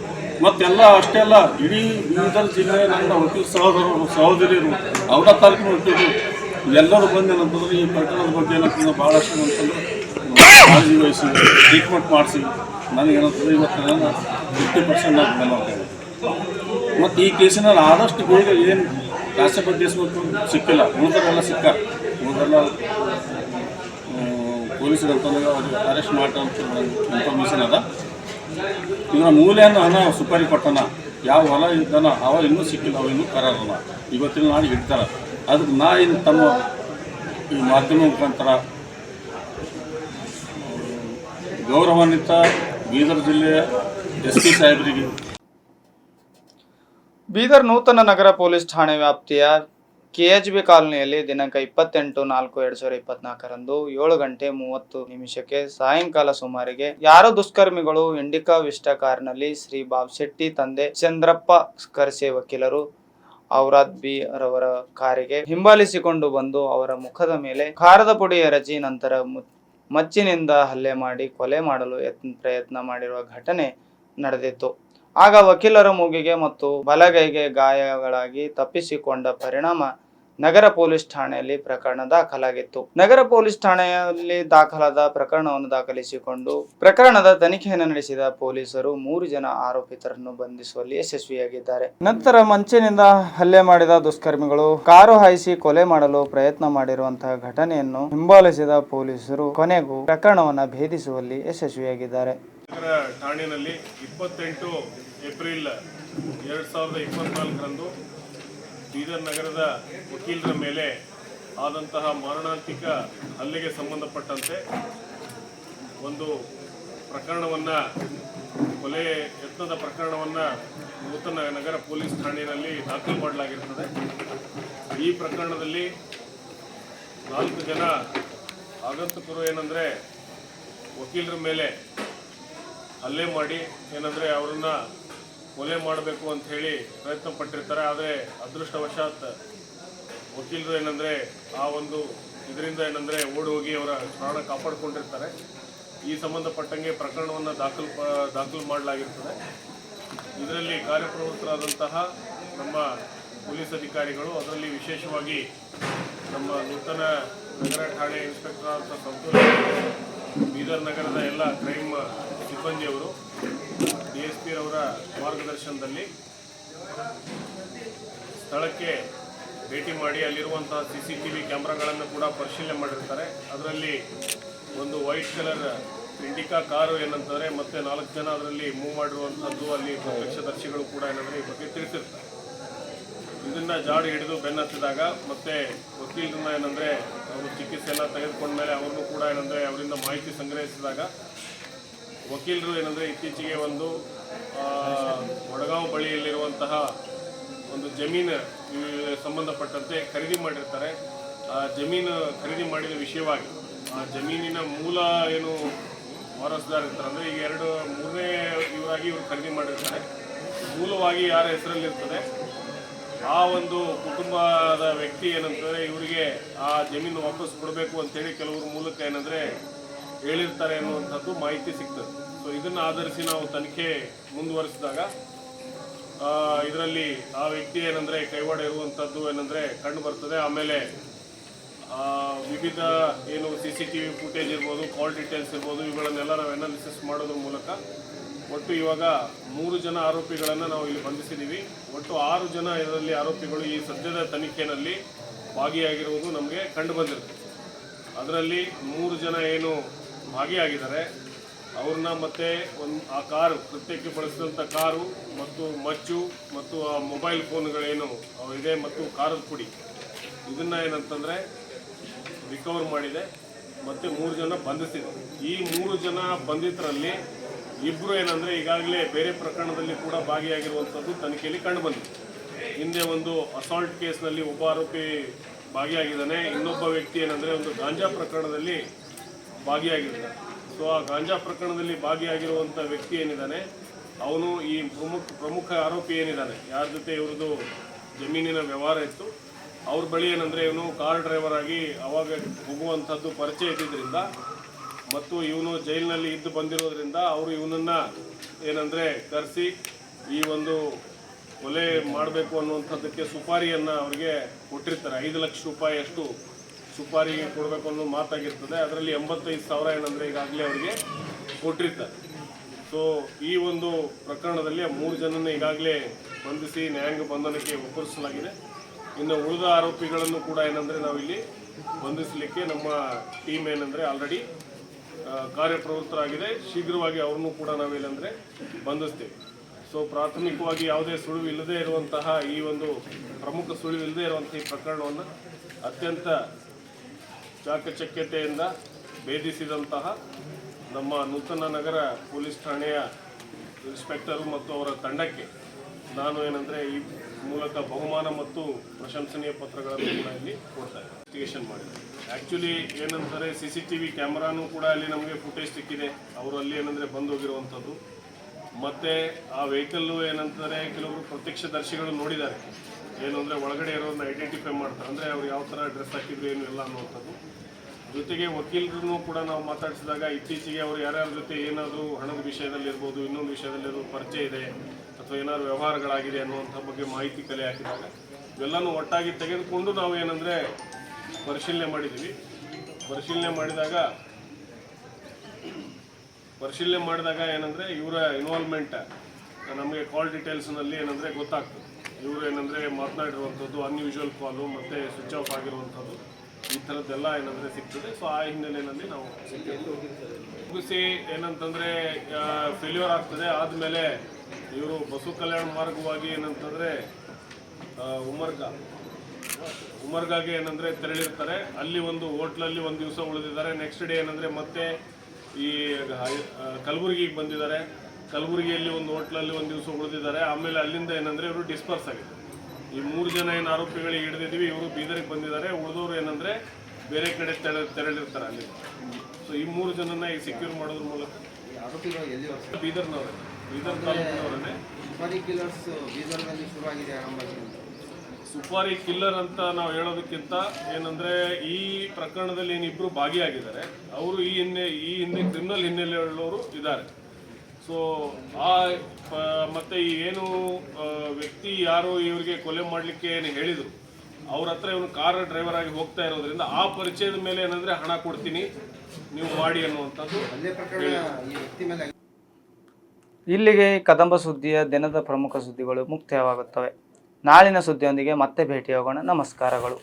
ಮತ್ತೆಲ್ಲ ಅಷ್ಟೇ ಅಲ್ಲ, ಇಡೀ ಬೀದರ್ ಜಿಲ್ಲೆ ನನ್ನ ವಕೀಲ ಸಹೋದರರು ಸಹೋದರಿಯರು, ಅವರ ತಾಲೂಕಿನ ವಕೀಲರು, ಎಲ್ಲರೂ ಬಂದು ಏನಂತಂದ್ರೆ ಈ ಪ್ರಕರಣದ ಬಗ್ಗೆ ಏನಂತಂದ್ರೆ ಭಾಳಷ್ಟು ಅಂತಂದ್ರೆ ಕಾಳಜಿ ವಹಿಸಿ ಟ್ರೀಟ್ಮೆಂಟ್ ಮಾಡಿಸಿ ನನಗೇನಂತಂದ್ರೆ ಇವತ್ತು ಫಿಫ್ಟಿ ಪರ್ಸೆಂಟ್ ನಾನು ಮತ್ತು ಈ ಕೇಸಿನಲ್ಲಿ ಆದಷ್ಟು ಬೇಗ ಏನು, ರಾಷ್ಟ್ರಪತಿ ದೇಶಮುಖ ಸಿಕ್ಕಿಲ್ಲ ಉಳಿದರೆಲ್ಲ ಸಿಕ್ಕ ಉಳಿದೆಲ್ಲ ಪೊಲೀಸರು ಅಂತಂದ್ರೆ ಅವರು ಅರೆಸ್ಟ್ ಮಾಡ್ತಂತ ಇನ್ಫಾರ್ಮೇಷನ್ ಅದ. ಇವರ ಮೂಲೆಯನ್ನು ಹಣ ಸುಪಾರಿ ಕೊಟ್ಟನ. ಯಾವ ಹೊಲ ಇದ್ದಾನ ಅವ ಇನ್ನೂ ಸಿಕ್ಕಿಲ್ಲ ಅವ ಇನ್ನೂ ಕರಾರಲ್ಲ ಇವತ್ತಿನ ನಾಳೆ ಇಡ್ತಾರೆ ಅದಕ್ಕೆ ನಾ ಇನ್ನು ತಮ್ಮ ಈ ಮಾಧ್ಯಮ ಮುಖಾಂತರ, ಗೌರವಾನ್ವಿತ ಬೀದರ್ ಜಿಲ್ಲೆಯ ಎಸ್ ಪಿ ಸಾಹೇಬರಿಗೆ. ಬೀದರ್ ನೂತನ ನಗರ ಪೊಲೀಸ್ ಠಾಣೆ ವ್ಯಾಪ್ತಿಯ ಕೆಎಚ್ಬಿ ಕಾಲೋನಿಯಲ್ಲಿ ದಿನಾಂಕ ಇಪ್ಪತ್ತೆಂಟು ನಾಲ್ಕು ಎರಡ್ ಸಾವಿರದ ಇಪ್ಪತ್ನಾಲ್ಕರಂದು ಏಳು ಗಂಟೆ ಮೂವತ್ತು ನಿಮಿಷಕ್ಕೆ ಸಾಯಂಕಾಲ ಸುಮಾರಿಗೆ ಯಾರೋ ದುಷ್ಕರ್ಮಿಗಳು ಇಂಡಿಕಾ ವಿಸ್ಟಾ ಕಾರ್ನಲ್ಲಿ ಶ್ರೀ ಬಾಬ್ ಶೆಟ್ಟಿ ತಂದೆ ಚಂದ್ರಪ್ಪ ಕರ್ಸೆ ವಕೀಲರು ಔರಾದ್ ಬಿ ರವರ ಕಾರಿಗೆ ಹಿಂಬಾಲಿಸಿಕೊಂಡು ಬಂದು ಅವರ ಮುಖದ ಮೇಲೆ ಖಾರದ ಪುಡಿ ಎರಚಿ ನಂತರ ಮಚ್ಚಿನಿಂದ ಹಲ್ಲೆ ಮಾಡಿ ಕೊಲೆ ಮಾಡಲು ಯತ್ನ, ಪ್ರಯತ್ನ ಮಾಡಿರುವ ಘಟನೆ ನಡೆದಿತ್ತು. ಆಗ ವಕೀಲರ ಮೂಗಿಗೆ ಮತ್ತು ಬಲಗೈಗೆ ಗಾಯಗಳಾಗಿ ತಪ್ಪಿಸಿಕೊಂಡ ಪರಿಣಾಮ ನಗರ ಪೊಲೀಸ್ ಠಾಣೆಯಲ್ಲಿ ಪ್ರಕರಣ ದಾಖಲಾಗಿತ್ತು. ನಗರ ಪೊಲೀಸ್ ಠಾಣೆಯಲ್ಲಿ ದಾಖಲಾದ ಪ್ರಕರಣವನ್ನು ದಾಖಲಿಸಿಕೊಂಡು ಪ್ರಕರಣದ ತನಿಖೆಯನ್ನು ನಡೆಸಿದ ಪೊಲೀಸರು ಮೂರು ಜನ ಆರೋಪಿತರನ್ನು ಬಂಧಿಸುವಲ್ಲಿ ಯಶಸ್ವಿಯಾಗಿದ್ದಾರೆ. ನಂತರ ಮಂಚಿನಿಂದ ಹಲ್ಲೆ ಮಾಡಿದ ದುಷ್ಕರ್ಮಿಗಳು ಕಾರು ಹಾಯಿಸಿ ಕೊಲೆ ಮಾಡಲು ಪ್ರಯತ್ನ ಮಾಡಿರುವಂತಹ ಘಟನೆಯನ್ನು ಹಿಂಬಾಲಿಸಿದ ಪೊಲೀಸರು ಕೊನೆಗೂ ಪ್ರಕರಣವನ್ನು ಭೇದಿಸುವಲ್ಲಿ ಯಶಸ್ವಿಯಾಗಿದ್ದಾರೆ. ಏಪ್ರಿಲ್ ಎರಡು ಸಾವಿರದ ಇಪ್ಪತ್ನಾಲ್ಕರಂದು ಬೀದರ್ ನಗರದ ವಕೀಲರ ಮೇಲೆ ಆದಂತಹ ಮಾರಣಾಂತಿಕ ಹಲ್ಲೆಗೆ ಸಂಬಂಧಪಟ್ಟಂತೆ ಒಂದು ಪ್ರಕರಣವನ್ನು, ಕೊಲೆ ಯತ್ನದ ಪ್ರಕರಣವನ್ನು ನೂತನ ನಗರ ಪೊಲೀಸ್ ಠಾಣೆಯಲ್ಲಿ ದಾಖಲು ಮಾಡಲಾಗಿರ್ತದೆ. ಈ ಪ್ರಕರಣದಲ್ಲಿ ನಾಲ್ಕು ಜನ ಆಗಂತಕರು ಏನಂದರೆ ವಕೀಲರ ಮೇಲೆ ಹಲ್ಲೆ ಮಾಡಿ ಏನಂದರೆ ಅವರನ್ನು ಕೊಲೆ ಮಾಡಬೇಕು ಅಂತ ಹೇಳಿ ಪ್ರಯತ್ನ ಪಟ್ಟಿರ್ತಾರೆ, ಆದರೆ ಅದೃಷ್ಟವಶಾತ್ ವಕೀಲರು ಏನಂದರೆ ಆ ಒಂದು ಇದರಿಂದ ಏನಂದರೆ ಓಡಿ ಹೋಗಿ ಅವರ ಪ್ರಾಣ ಕಾಪಾಡಿಕೊಂಡಿರ್ತಾರೆ. ಈ ಸಂಬಂಧಪಟ್ಟಂಗೆ ಪ್ರಕರಣವನ್ನು ದಾಖಲು ದಾಖಲು ಮಾಡಲಾಗಿರ್ತದೆ. ಇದರಲ್ಲಿ ಕಾರ್ಯಪ್ರವೃತ್ತರಾದಂತಹ ನಮ್ಮ ಪೊಲೀಸ್ ಅಧಿಕಾರಿಗಳು, ಅದರಲ್ಲಿ ವಿಶೇಷವಾಗಿ ನಮ್ಮ ನೂತನ ನಗರ ಠಾಣೆ ಇನ್ಸ್ಪೆಕ್ಟರ್ ಆದಂಥ ಸಂತೋಷ್, ಬೀದರ್ ನಗರದ ಎಲ್ಲ ಕ್ರೈಮ್ ಸಿಬ್ಬಂದಿಯವರು ಡಿ ಎಸ್ ಪಿ ರವರ ಮಾರ್ಗದರ್ಶನದಲ್ಲಿ ಸ್ಥಳಕ್ಕೆ ಭೇಟಿ ಮಾಡಿ ಅಲ್ಲಿರುವಂತಹ ಸಿ ಸಿ ಟಿ ವಿ ಕ್ಯಾಮ್ರಾಗಳನ್ನು ಕೂಡ ಪರಿಶೀಲನೆ ಮಾಡಿರ್ತಾರೆ. ಅದರಲ್ಲಿ ಒಂದು ವೈಟ್ ಕಲರ್ ಇಂಡಿಕಾ ಕಾರು ಏನಂತಾರೆ, ಮತ್ತೆ ನಾಲ್ಕು ಜನ ಅದರಲ್ಲಿ ಮೂವ್ ಮಾಡಿರುವಂಥದ್ದು ಅಲ್ಲಿ ಪ್ರತ್ಯಕ್ಷದರ್ಶಿಗಳು ಕೂಡ ಏನಂದರೆ ಈ ಬಗ್ಗೆ ತಿಳಿಸಿರ್ತಾರೆ. ಇದನ್ನ ಜಾಡು ಹಿಡಿದು ಬೆನ್ನತ್ತಿದಾಗ ಮತ್ತೆ ವಕೀಲರನ್ನ ಏನಂದ್ರೆ ಅವರು ತಗೊಂಡ ಮೇಲೆ ಅವ್ರನ್ನೂ ಕೂಡ ಏನಂದ್ರೆ ಅವರಿಂದ ಮಾಹಿತಿ ಸಂಗ್ರಹಿಸಿದಾಗ ವಕೀಲರು ಏನಂದರೆ ಇತ್ತೀಚೆಗೆ ಒಂದು ಆ, ವಡಗಾಂವ್ ಬಳಿಯಲ್ಲಿರುವಂತಹ ಒಂದು ಜಮೀನು ಸಂಬಂಧಪಟ್ಟಂತೆ ಖರೀದಿ ಮಾಡಿರ್ತಾರೆ. ಆ ಜಮೀನು ಖರೀದಿ ಮಾಡಿದ ವಿಷಯವಾಗಿ ಆ ಜಮೀನಿನ ಮೂಲ ಏನು ವಾರಸುದಾರ ಇರ್ತಾರೆ ಅಂದರೆ ಈಗ ಎರಡು ಮೂರನೇ ಇವರಾಗಿ ಇವರು ಖರೀದಿ ಮಾಡಿರ್ತಾರೆ. ಮೂಲವಾಗಿ ಯಾರ ಹೆಸರಲ್ಲಿರ್ತದೆ? ಆ ಒಂದು ಕುಟುಂಬದ ವ್ಯಕ್ತಿ ಏನಂತಂದರೆ ಇವರಿಗೆ ಆ ಜಮೀನು ವಾಪಸ್ ಕೊಡಬೇಕು ಅಂತೇಳಿ ಕೆಲವರು ಮೂಲಕ ಏನಂದರೆ ಹೇಳಿರ್ತಾರೆ ಅನ್ನುವಂಥದ್ದು ಮಾಹಿತಿ ಸಿಗ್ತದೆ. ಸೊ ಇದನ್ನು ಆಧರಿಸಿ ನಾವು ತನಿಖೆ ಮುಂದುವರಿಸಿದಾಗ ಇದರಲ್ಲಿ ಆ ವ್ಯಕ್ತಿ ಏನಂದರೆ ಕೈವಾಡ ಇರುವಂಥದ್ದು ಏನಂದರೆ ಕಂಡು ಬರ್ತದೆ. ಆಮೇಲೆ ವಿವಿಧ ಏನು C C T V footage ಇರ್ಬೋದು ಕಾಲ್ ಡೀಟೇಲ್ಸ್ ಇರ್ಬೋದು, ಇವುಗಳನ್ನೆಲ್ಲ ನಾವು ಅನಾಲಿಸಿಸ್ ಮಾಡೋದ್ರ ಮೂಲಕ ಒಟ್ಟು ಇವಾಗ ಮೂರು ಜನ ಆರೋಪಿಗಳನ್ನು ನಾವು ಇಲ್ಲಿ ಬಂಧಿಸಿದ್ದೀವಿ ಒಟ್ಟು ಆರು ಜನ ಇದರಲ್ಲಿ ಆರೋಪಿಗಳು ಈ ಸದ್ಯದ ತನಿಖೆಯಲ್ಲಿ ಭಾಗಿಯಾಗಿರುವುದು ನಮಗೆ ಕಂಡು ಅದರಲ್ಲಿ ಮೂರು ಜನ ಏನು ಭಾಗಿಯಾಗಿದ್ದಾರೆ. ಅವ್ರನ್ನ ಮತ್ತೆ ಒಂದು ಆ ಕಾರು ಕೃತ್ಯಕ್ಕೆ ಬಳಸಿದಂಥ ಕಾರು ಮತ್ತು ಮಚ್ಚು ಮತ್ತು ಆ ಮೊಬೈಲ್ ಫೋನ್ಗಳೇನು ಇದೆ ಮತ್ತು ಕಾರದ ಪುಡಿ. ಇದನ್ನ ಏನಂತಂದರೆ ರಿಕವರ್ ಮಾಡಿದೆ. ಮತ್ತು ಮೂರು ಜನ ಬಂಧಿಸಿದೆ ಈ ಮೂರು ಜನ ಬಂಧಿತರಲ್ಲಿ ಇಬ್ಬರು ಏನಂದರೆ ಈಗಾಗಲೇ ಬೇರೆ ಪ್ರಕರಣದಲ್ಲಿ ಕೂಡ ಭಾಗಿಯಾಗಿರುವಂಥದ್ದು ತನಿಖೆಯಲ್ಲಿ ಕಂಡುಬಂದಿದೆ ಹಿಂದೆ ಒಂದು ಅಸಾಲ್ಟ್ ಕೇಸ್ನಲ್ಲಿ ಒಬ್ಬ ಆರೋಪಿ ಭಾಗಿಯಾಗಿದ್ದಾನೆ. ಇನ್ನೊಬ್ಬ ವ್ಯಕ್ತಿ ಏನಂದರೆ ಒಂದು ಗಾಂಜಾ ಪ್ರಕರಣದಲ್ಲಿ ಭಾಗಿಯಾಗಿರ್ತಾನೆ ಸೊ ಆ ಗಾಂಜಾ ಪ್ರಕರಣದಲ್ಲಿ ಭಾಗಿಯಾಗಿರುವಂಥ ವ್ಯಕ್ತಿ ಏನಿದ್ದಾನೆ? ಅವನು ಈ ಪ್ರಮುಖ ಪ್ರಮುಖ ಆರೋಪಿ ಏನಿದ್ದಾನೆ? ಯಾರ ಜೊತೆ ಇವ್ರದ್ದು ಜಮೀನಿನ ವ್ಯವಹಾರ ಇತ್ತು? ಅವ್ರ ಬಳಿ ಏನಂದರೆ, ಇವನು ಕಾರ್ ಡ್ರೈವರ್ ಆಗಿ ಅವಾಗ ಹೋಗುವಂಥದ್ದು ಪರಿಚಯ ಇದ್ದಿದ್ದರಿಂದ ಮತ್ತು ಇವನು ಜೈಲಿನಲ್ಲಿ ಇದ್ದು ಬಂದಿರೋದ್ರಿಂದ ಅವರು ಇವನನ್ನು ಏನಂದರೆ ಕರೆಸಿ ಈ ಒಂದು ಕೊಲೆ ಮಾಡಬೇಕು ಅನ್ನುವಂಥದ್ದಕ್ಕೆ ಸುಪಾರಿಯನ್ನು ಅವರಿಗೆ ಕೊಟ್ಟಿರ್ತಾರೆ. ಐದು ಲಕ್ಷ ರೂಪಾಯಿಯಷ್ಟು ಸುಪಾರಿ ಕೊಡಬೇಕು ಅನ್ನೋ ಮಾತಾಗಿರ್ತದೆ. ಅದರಲ್ಲಿ ಎಂಬತ್ತೈದು ಸಾವಿರ ಏನಂದರೆ ಈಗಾಗಲೇ ಅವರಿಗೆ ಕೊಟ್ಟಿರ್ತಾರೆ. ಸೊ ಈ ಒಂದು ಪ್ರಕರಣದಲ್ಲಿ ಮೂರು ಜನನ ಈಗಾಗಲೇ ಬಂಧಿಸಿ ನ್ಯಾಯಾಂಗ ಬಂಧನಕ್ಕೆ ಒಪ್ಪಿಸಲಾಗಿದೆ. ಇನ್ನು ಉಳಿದ ಆರೋಪಿಗಳನ್ನು ಕೂಡ ಏನಂದರೆ ನಾವಿಲ್ಲಿ ಬಂಧಿಸಲಿಕ್ಕೆ ನಮ್ಮ ಟೀಮ್ ಏನಂದರೆ ಆಲ್ರೆಡಿ ಕಾರ್ಯಪ್ರವೃತ್ತರಾಗಿದೆ. ಶೀಘ್ರವಾಗಿ ಅವ್ರನ್ನೂ ಕೂಡ ನಾವೇನಂದರೆ ಬಂಧಿಸ್ತೇವೆ. ಸೊ ಪ್ರಾಥಮಿಕವಾಗಿ ಯಾವುದೇ ಸುಳಿವು ಇಲ್ಲದೆ ಇರುವಂತಹ ಈ ಒಂದು ಪ್ರಮುಖ ಸುಳಿವು ಇಲ್ಲದೆ ಇರುವಂಥ ಈ ಪ್ರಕರಣವನ್ನು ಅತ್ಯಂತ ಚಾಕಚಕ್ಯತೆಯಿಂದ ಭೇದಿಸಿದಂತಹ ನಮ್ಮ ನೂತನ ನಗರ ಪೊಲೀಸ್ ಠಾಣೆಯ ಇನ್ಸ್ಪೆಕ್ಟರು ಮತ್ತು ಅವರ ತಂಡಕ್ಕೆ ನಾನು ಏನಂದರೆ ಈ ಮೂಲಕ ಬಹುಮಾನ ಮತ್ತು ಪ್ರಶಂಸನೀಯ ಪತ್ರಗಳನ್ನು ಕೂಡ ಇಲ್ಲಿ ಕೊಡ್ತಾ ಇದ್ದೀನಿ. ಇನ್ವೆಸ್ಟಿಗೇಷನ್ ಮಾಡಿದೆ ಆ್ಯಕ್ಚುಲಿ ಏನಂತಾರೆ ಸಿ ಸಿ ಟಿ ವಿ ಕ್ಯಾಮ್ರಾನೂ ಕೂಡ ಅಲ್ಲಿ ನಮಗೆ ಫುಟೇಜ್ ಸಿಕ್ಕಿದೆ. ಅವರು ಅಲ್ಲಿ ಏನಂದರೆ ಬಂದು ಹೋಗಿರುವಂಥದ್ದು ಮತ್ತು ಆ ವೆಹಿಕಲ್ಲು ಏನಂತಾರೆ ಕೆಲವರು ಪ್ರತ್ಯಕ್ಷದರ್ಶಿಗಳು ನೋಡಿದ್ದಾರೆ. ಏನು ಒಳಗಡೆ ಇರೋದನ್ನ ಐಡೆಂಟಿಫೈ ಮಾಡ್ತಾರೆ. ಅಂದರೆ ಅವ್ರು ಯಾವ ಥರ ಡ್ರೆಸ್ ಹಾಕಿದ್ರು, ಏನು ಇಲ್ಲ ಅನ್ನುವಂಥದ್ದು. ಜೊತೆಗೆ ವಕೀಲರನ್ನು ಕೂಡ ನಾವು ಮಾತಾಡಿಸಿದಾಗ ಇತ್ತೀಚೆಗೆ ಅವರು ಯಾರ್ಯಾರ ಜೊತೆ ಏನಾದರೂ ಹಣದ ವಿಷಯದಲ್ಲಿ ಇರ್ಬೋದು, ಇನ್ನೊಂದು ವಿಷಯದಲ್ಲಿ ಇರೋ ಪರಿಚಯ ಇದೆ, ಅಥವಾ ಏನಾದ್ರು ವ್ಯವಹಾರಗಳಾಗಿದೆ ಅನ್ನುವಂಥ ಬಗ್ಗೆ ಮಾಹಿತಿ ಕಲೆ ಹಾಕಿದಾಗ, ಇವೆಲ್ಲನೂ ಒಟ್ಟಾಗಿ ತೆಗೆದುಕೊಂಡು ನಾವು ಏನಂದರೆ ಪರಿಶೀಲನೆ ಮಾಡಿದ್ದೀವಿ ಪರಿಶೀಲನೆ ಮಾಡಿದಾಗ ಪರಿಶೀಲನೆ ಮಾಡಿದಾಗ ಏನಂದರೆ ಇವರ ಇನ್ವಾಲ್ವ್ಮೆಂಟ್ ನಮಗೆ ಕಾಲ್ ಡೀಟೇಲ್ಸ್ನಲ್ಲಿ ಏನಂದರೆ ಗೊತ್ತಾಗ್ತದೆ. ಇವರು ಏನಂದರೆ ಮಾತನಾಡಿರುವಂಥದ್ದು ಅನ್ಯೂಶುವಲ್ ಕಾಲು ಮತ್ತು ಸ್ವಿಚ್ ಆಫ್ ಆಗಿರುವಂಥದ್ದು. ಈ ಥರದ್ದೆಲ್ಲ ಏನಂದರೆ ಸಿಗ್ತದೆ. ಸೊ ಆ ಹಿನ್ನೆಲೆಯಲ್ಲಿ ನಾವು ಮುಗಿಸಿ ಏನಂತಂದರೆ ಫೇಲ್ಯೂರ್ ಆಗ್ತದೆ. ಆದಮೇಲೆ ಇವರು ಬಸವ ಕಲ್ಯಾಣ ಮಾರ್ಗವಾಗಿ ಏನಂತಂದರೆ ಉಮರ್ಗ. ಉಮರ್ಗಾಗೆ ಏನಂದರೆ ತೆರಳಿರ್ತಾರೆ. ಅಲ್ಲಿ ಒಂದು ಹೋಟ್ಲಲ್ಲಿ ಒಂದು ದಿವಸ ಉಳಿದಿದ್ದಾರೆ. ನೆಕ್ಸ್ಟ್ ಡೇ ಏನಂದರೆ ಮತ್ತೆ ಈ ಕಲಬುರಗಿಗೆ ಬಂದಿದ್ದಾರೆ. ಕಲಬುರಗಿಯಲ್ಲಿ ಒಂದು ಹೋಟ್ಲಲ್ಲಿ ಒಂದು ದಿವಸ ಉಳಿದಿದ್ದಾರೆ. ಆಮೇಲೆ ಅಲ್ಲಿಂದ ಏನಂದರೆ ಇವರು ಡಿಸ್ಪರ್ಸ್ ಆಗಿದೆ ಈ ಮೂರು ಜನ ಏನು ಆರೋಪಿಗಳಿಗೆ ಹಿಡಿದಿದ್ವಿ ಇವರು ಬೀದರಿಗೆ ಬಂದಿದ್ದಾರೆ. ಉಳಿದವರು ಏನಂದರೆ ಬೇರೆ ಕಡೆ ತೆರ ತೆರಳಿರ್ತಾರೆ ಅಲ್ಲಿ. ಸೊ ಈ ಮೂರು ಜನನ ಈಗ ಸೆಕ್ಯೂರ್ ಮಾಡೋದ್ರ ಮೂಲಕ ಬೀದರ್ನವರೇ. ಬೀದರ್ ತಾಲೂಕಿನವರನ್ನೇ. ಸುಪಾರಿ ಕಿಲ್ಲರ್ಸ್ ಬೀದರ್ನಲ್ಲಿ ಶುರುವಾಗಿದೆ ಎಂಬ ಸುಪಾರಿ ಕಿಲ್ಲರ್ ಅಂತ ನಾವು ಹೇಳೋದಕ್ಕಿಂತ ಏನಂದ್ರೆ ಈ ಪ್ರಕರಣದಲ್ಲಿ ಏನಿಬ್ರು ಭಾಗಿಯಾಗಿದ್ದಾರೆ. ಅವರು ಈ ಹಿಂದೆ ಈ ಹಿಂದೆ ಕ್ರಿಮಿನಲ್ ಹಿನ್ನೆಲೆ ಉಳ್ಳವರು ಇದ್ದಾರೆ. ಸೊ ಆ ಮತ್ತೆ ಈ ಏನು ವ್ಯಕ್ತಿ ಯಾರು ಇವರಿಗೆ ಕೊಲೆ ಮಾಡಲಿಕ್ಕೆ ಏನು ಹೇಳಿದರು. ಅವ್ರ ಹತ್ರ ಇವನು ಕಾರ್ ಡ್ರೈವರ್ ಆಗಿ ಹೋಗ್ತಾ ಇರೋದ್ರಿಂದ ಆ ಪರಿಚಯದ ಮೇಲೆ ಏನಂದ್ರೆ ಹಣ ಕೊಡ್ತೀನಿ ನೀವು ಮಾಡಿ ಅನ್ನುವಂಥದ್ದು ಹಲ್ಲೆ ಪ್ರಕರಣ ಈ ವ್ಯಕ್ತಿ ಮೇಲೆ ಇಲ್ಲಿಗೆ ಕದಂಬ ಸುದ್ದಿಯ ದಿನದ ಪ್ರಮುಖ ಸುದ್ದಿಗಳು ಮುಕ್ತಾಯವಾಗುತ್ತವೆ. ನಾಳಿನ ಸುದ್ದಿಯೊಂದಿಗೆ ಮತ್ತೆ ಭೇಟಿಯಾಗೋಣ ನಮಸ್ಕಾರಗಳು.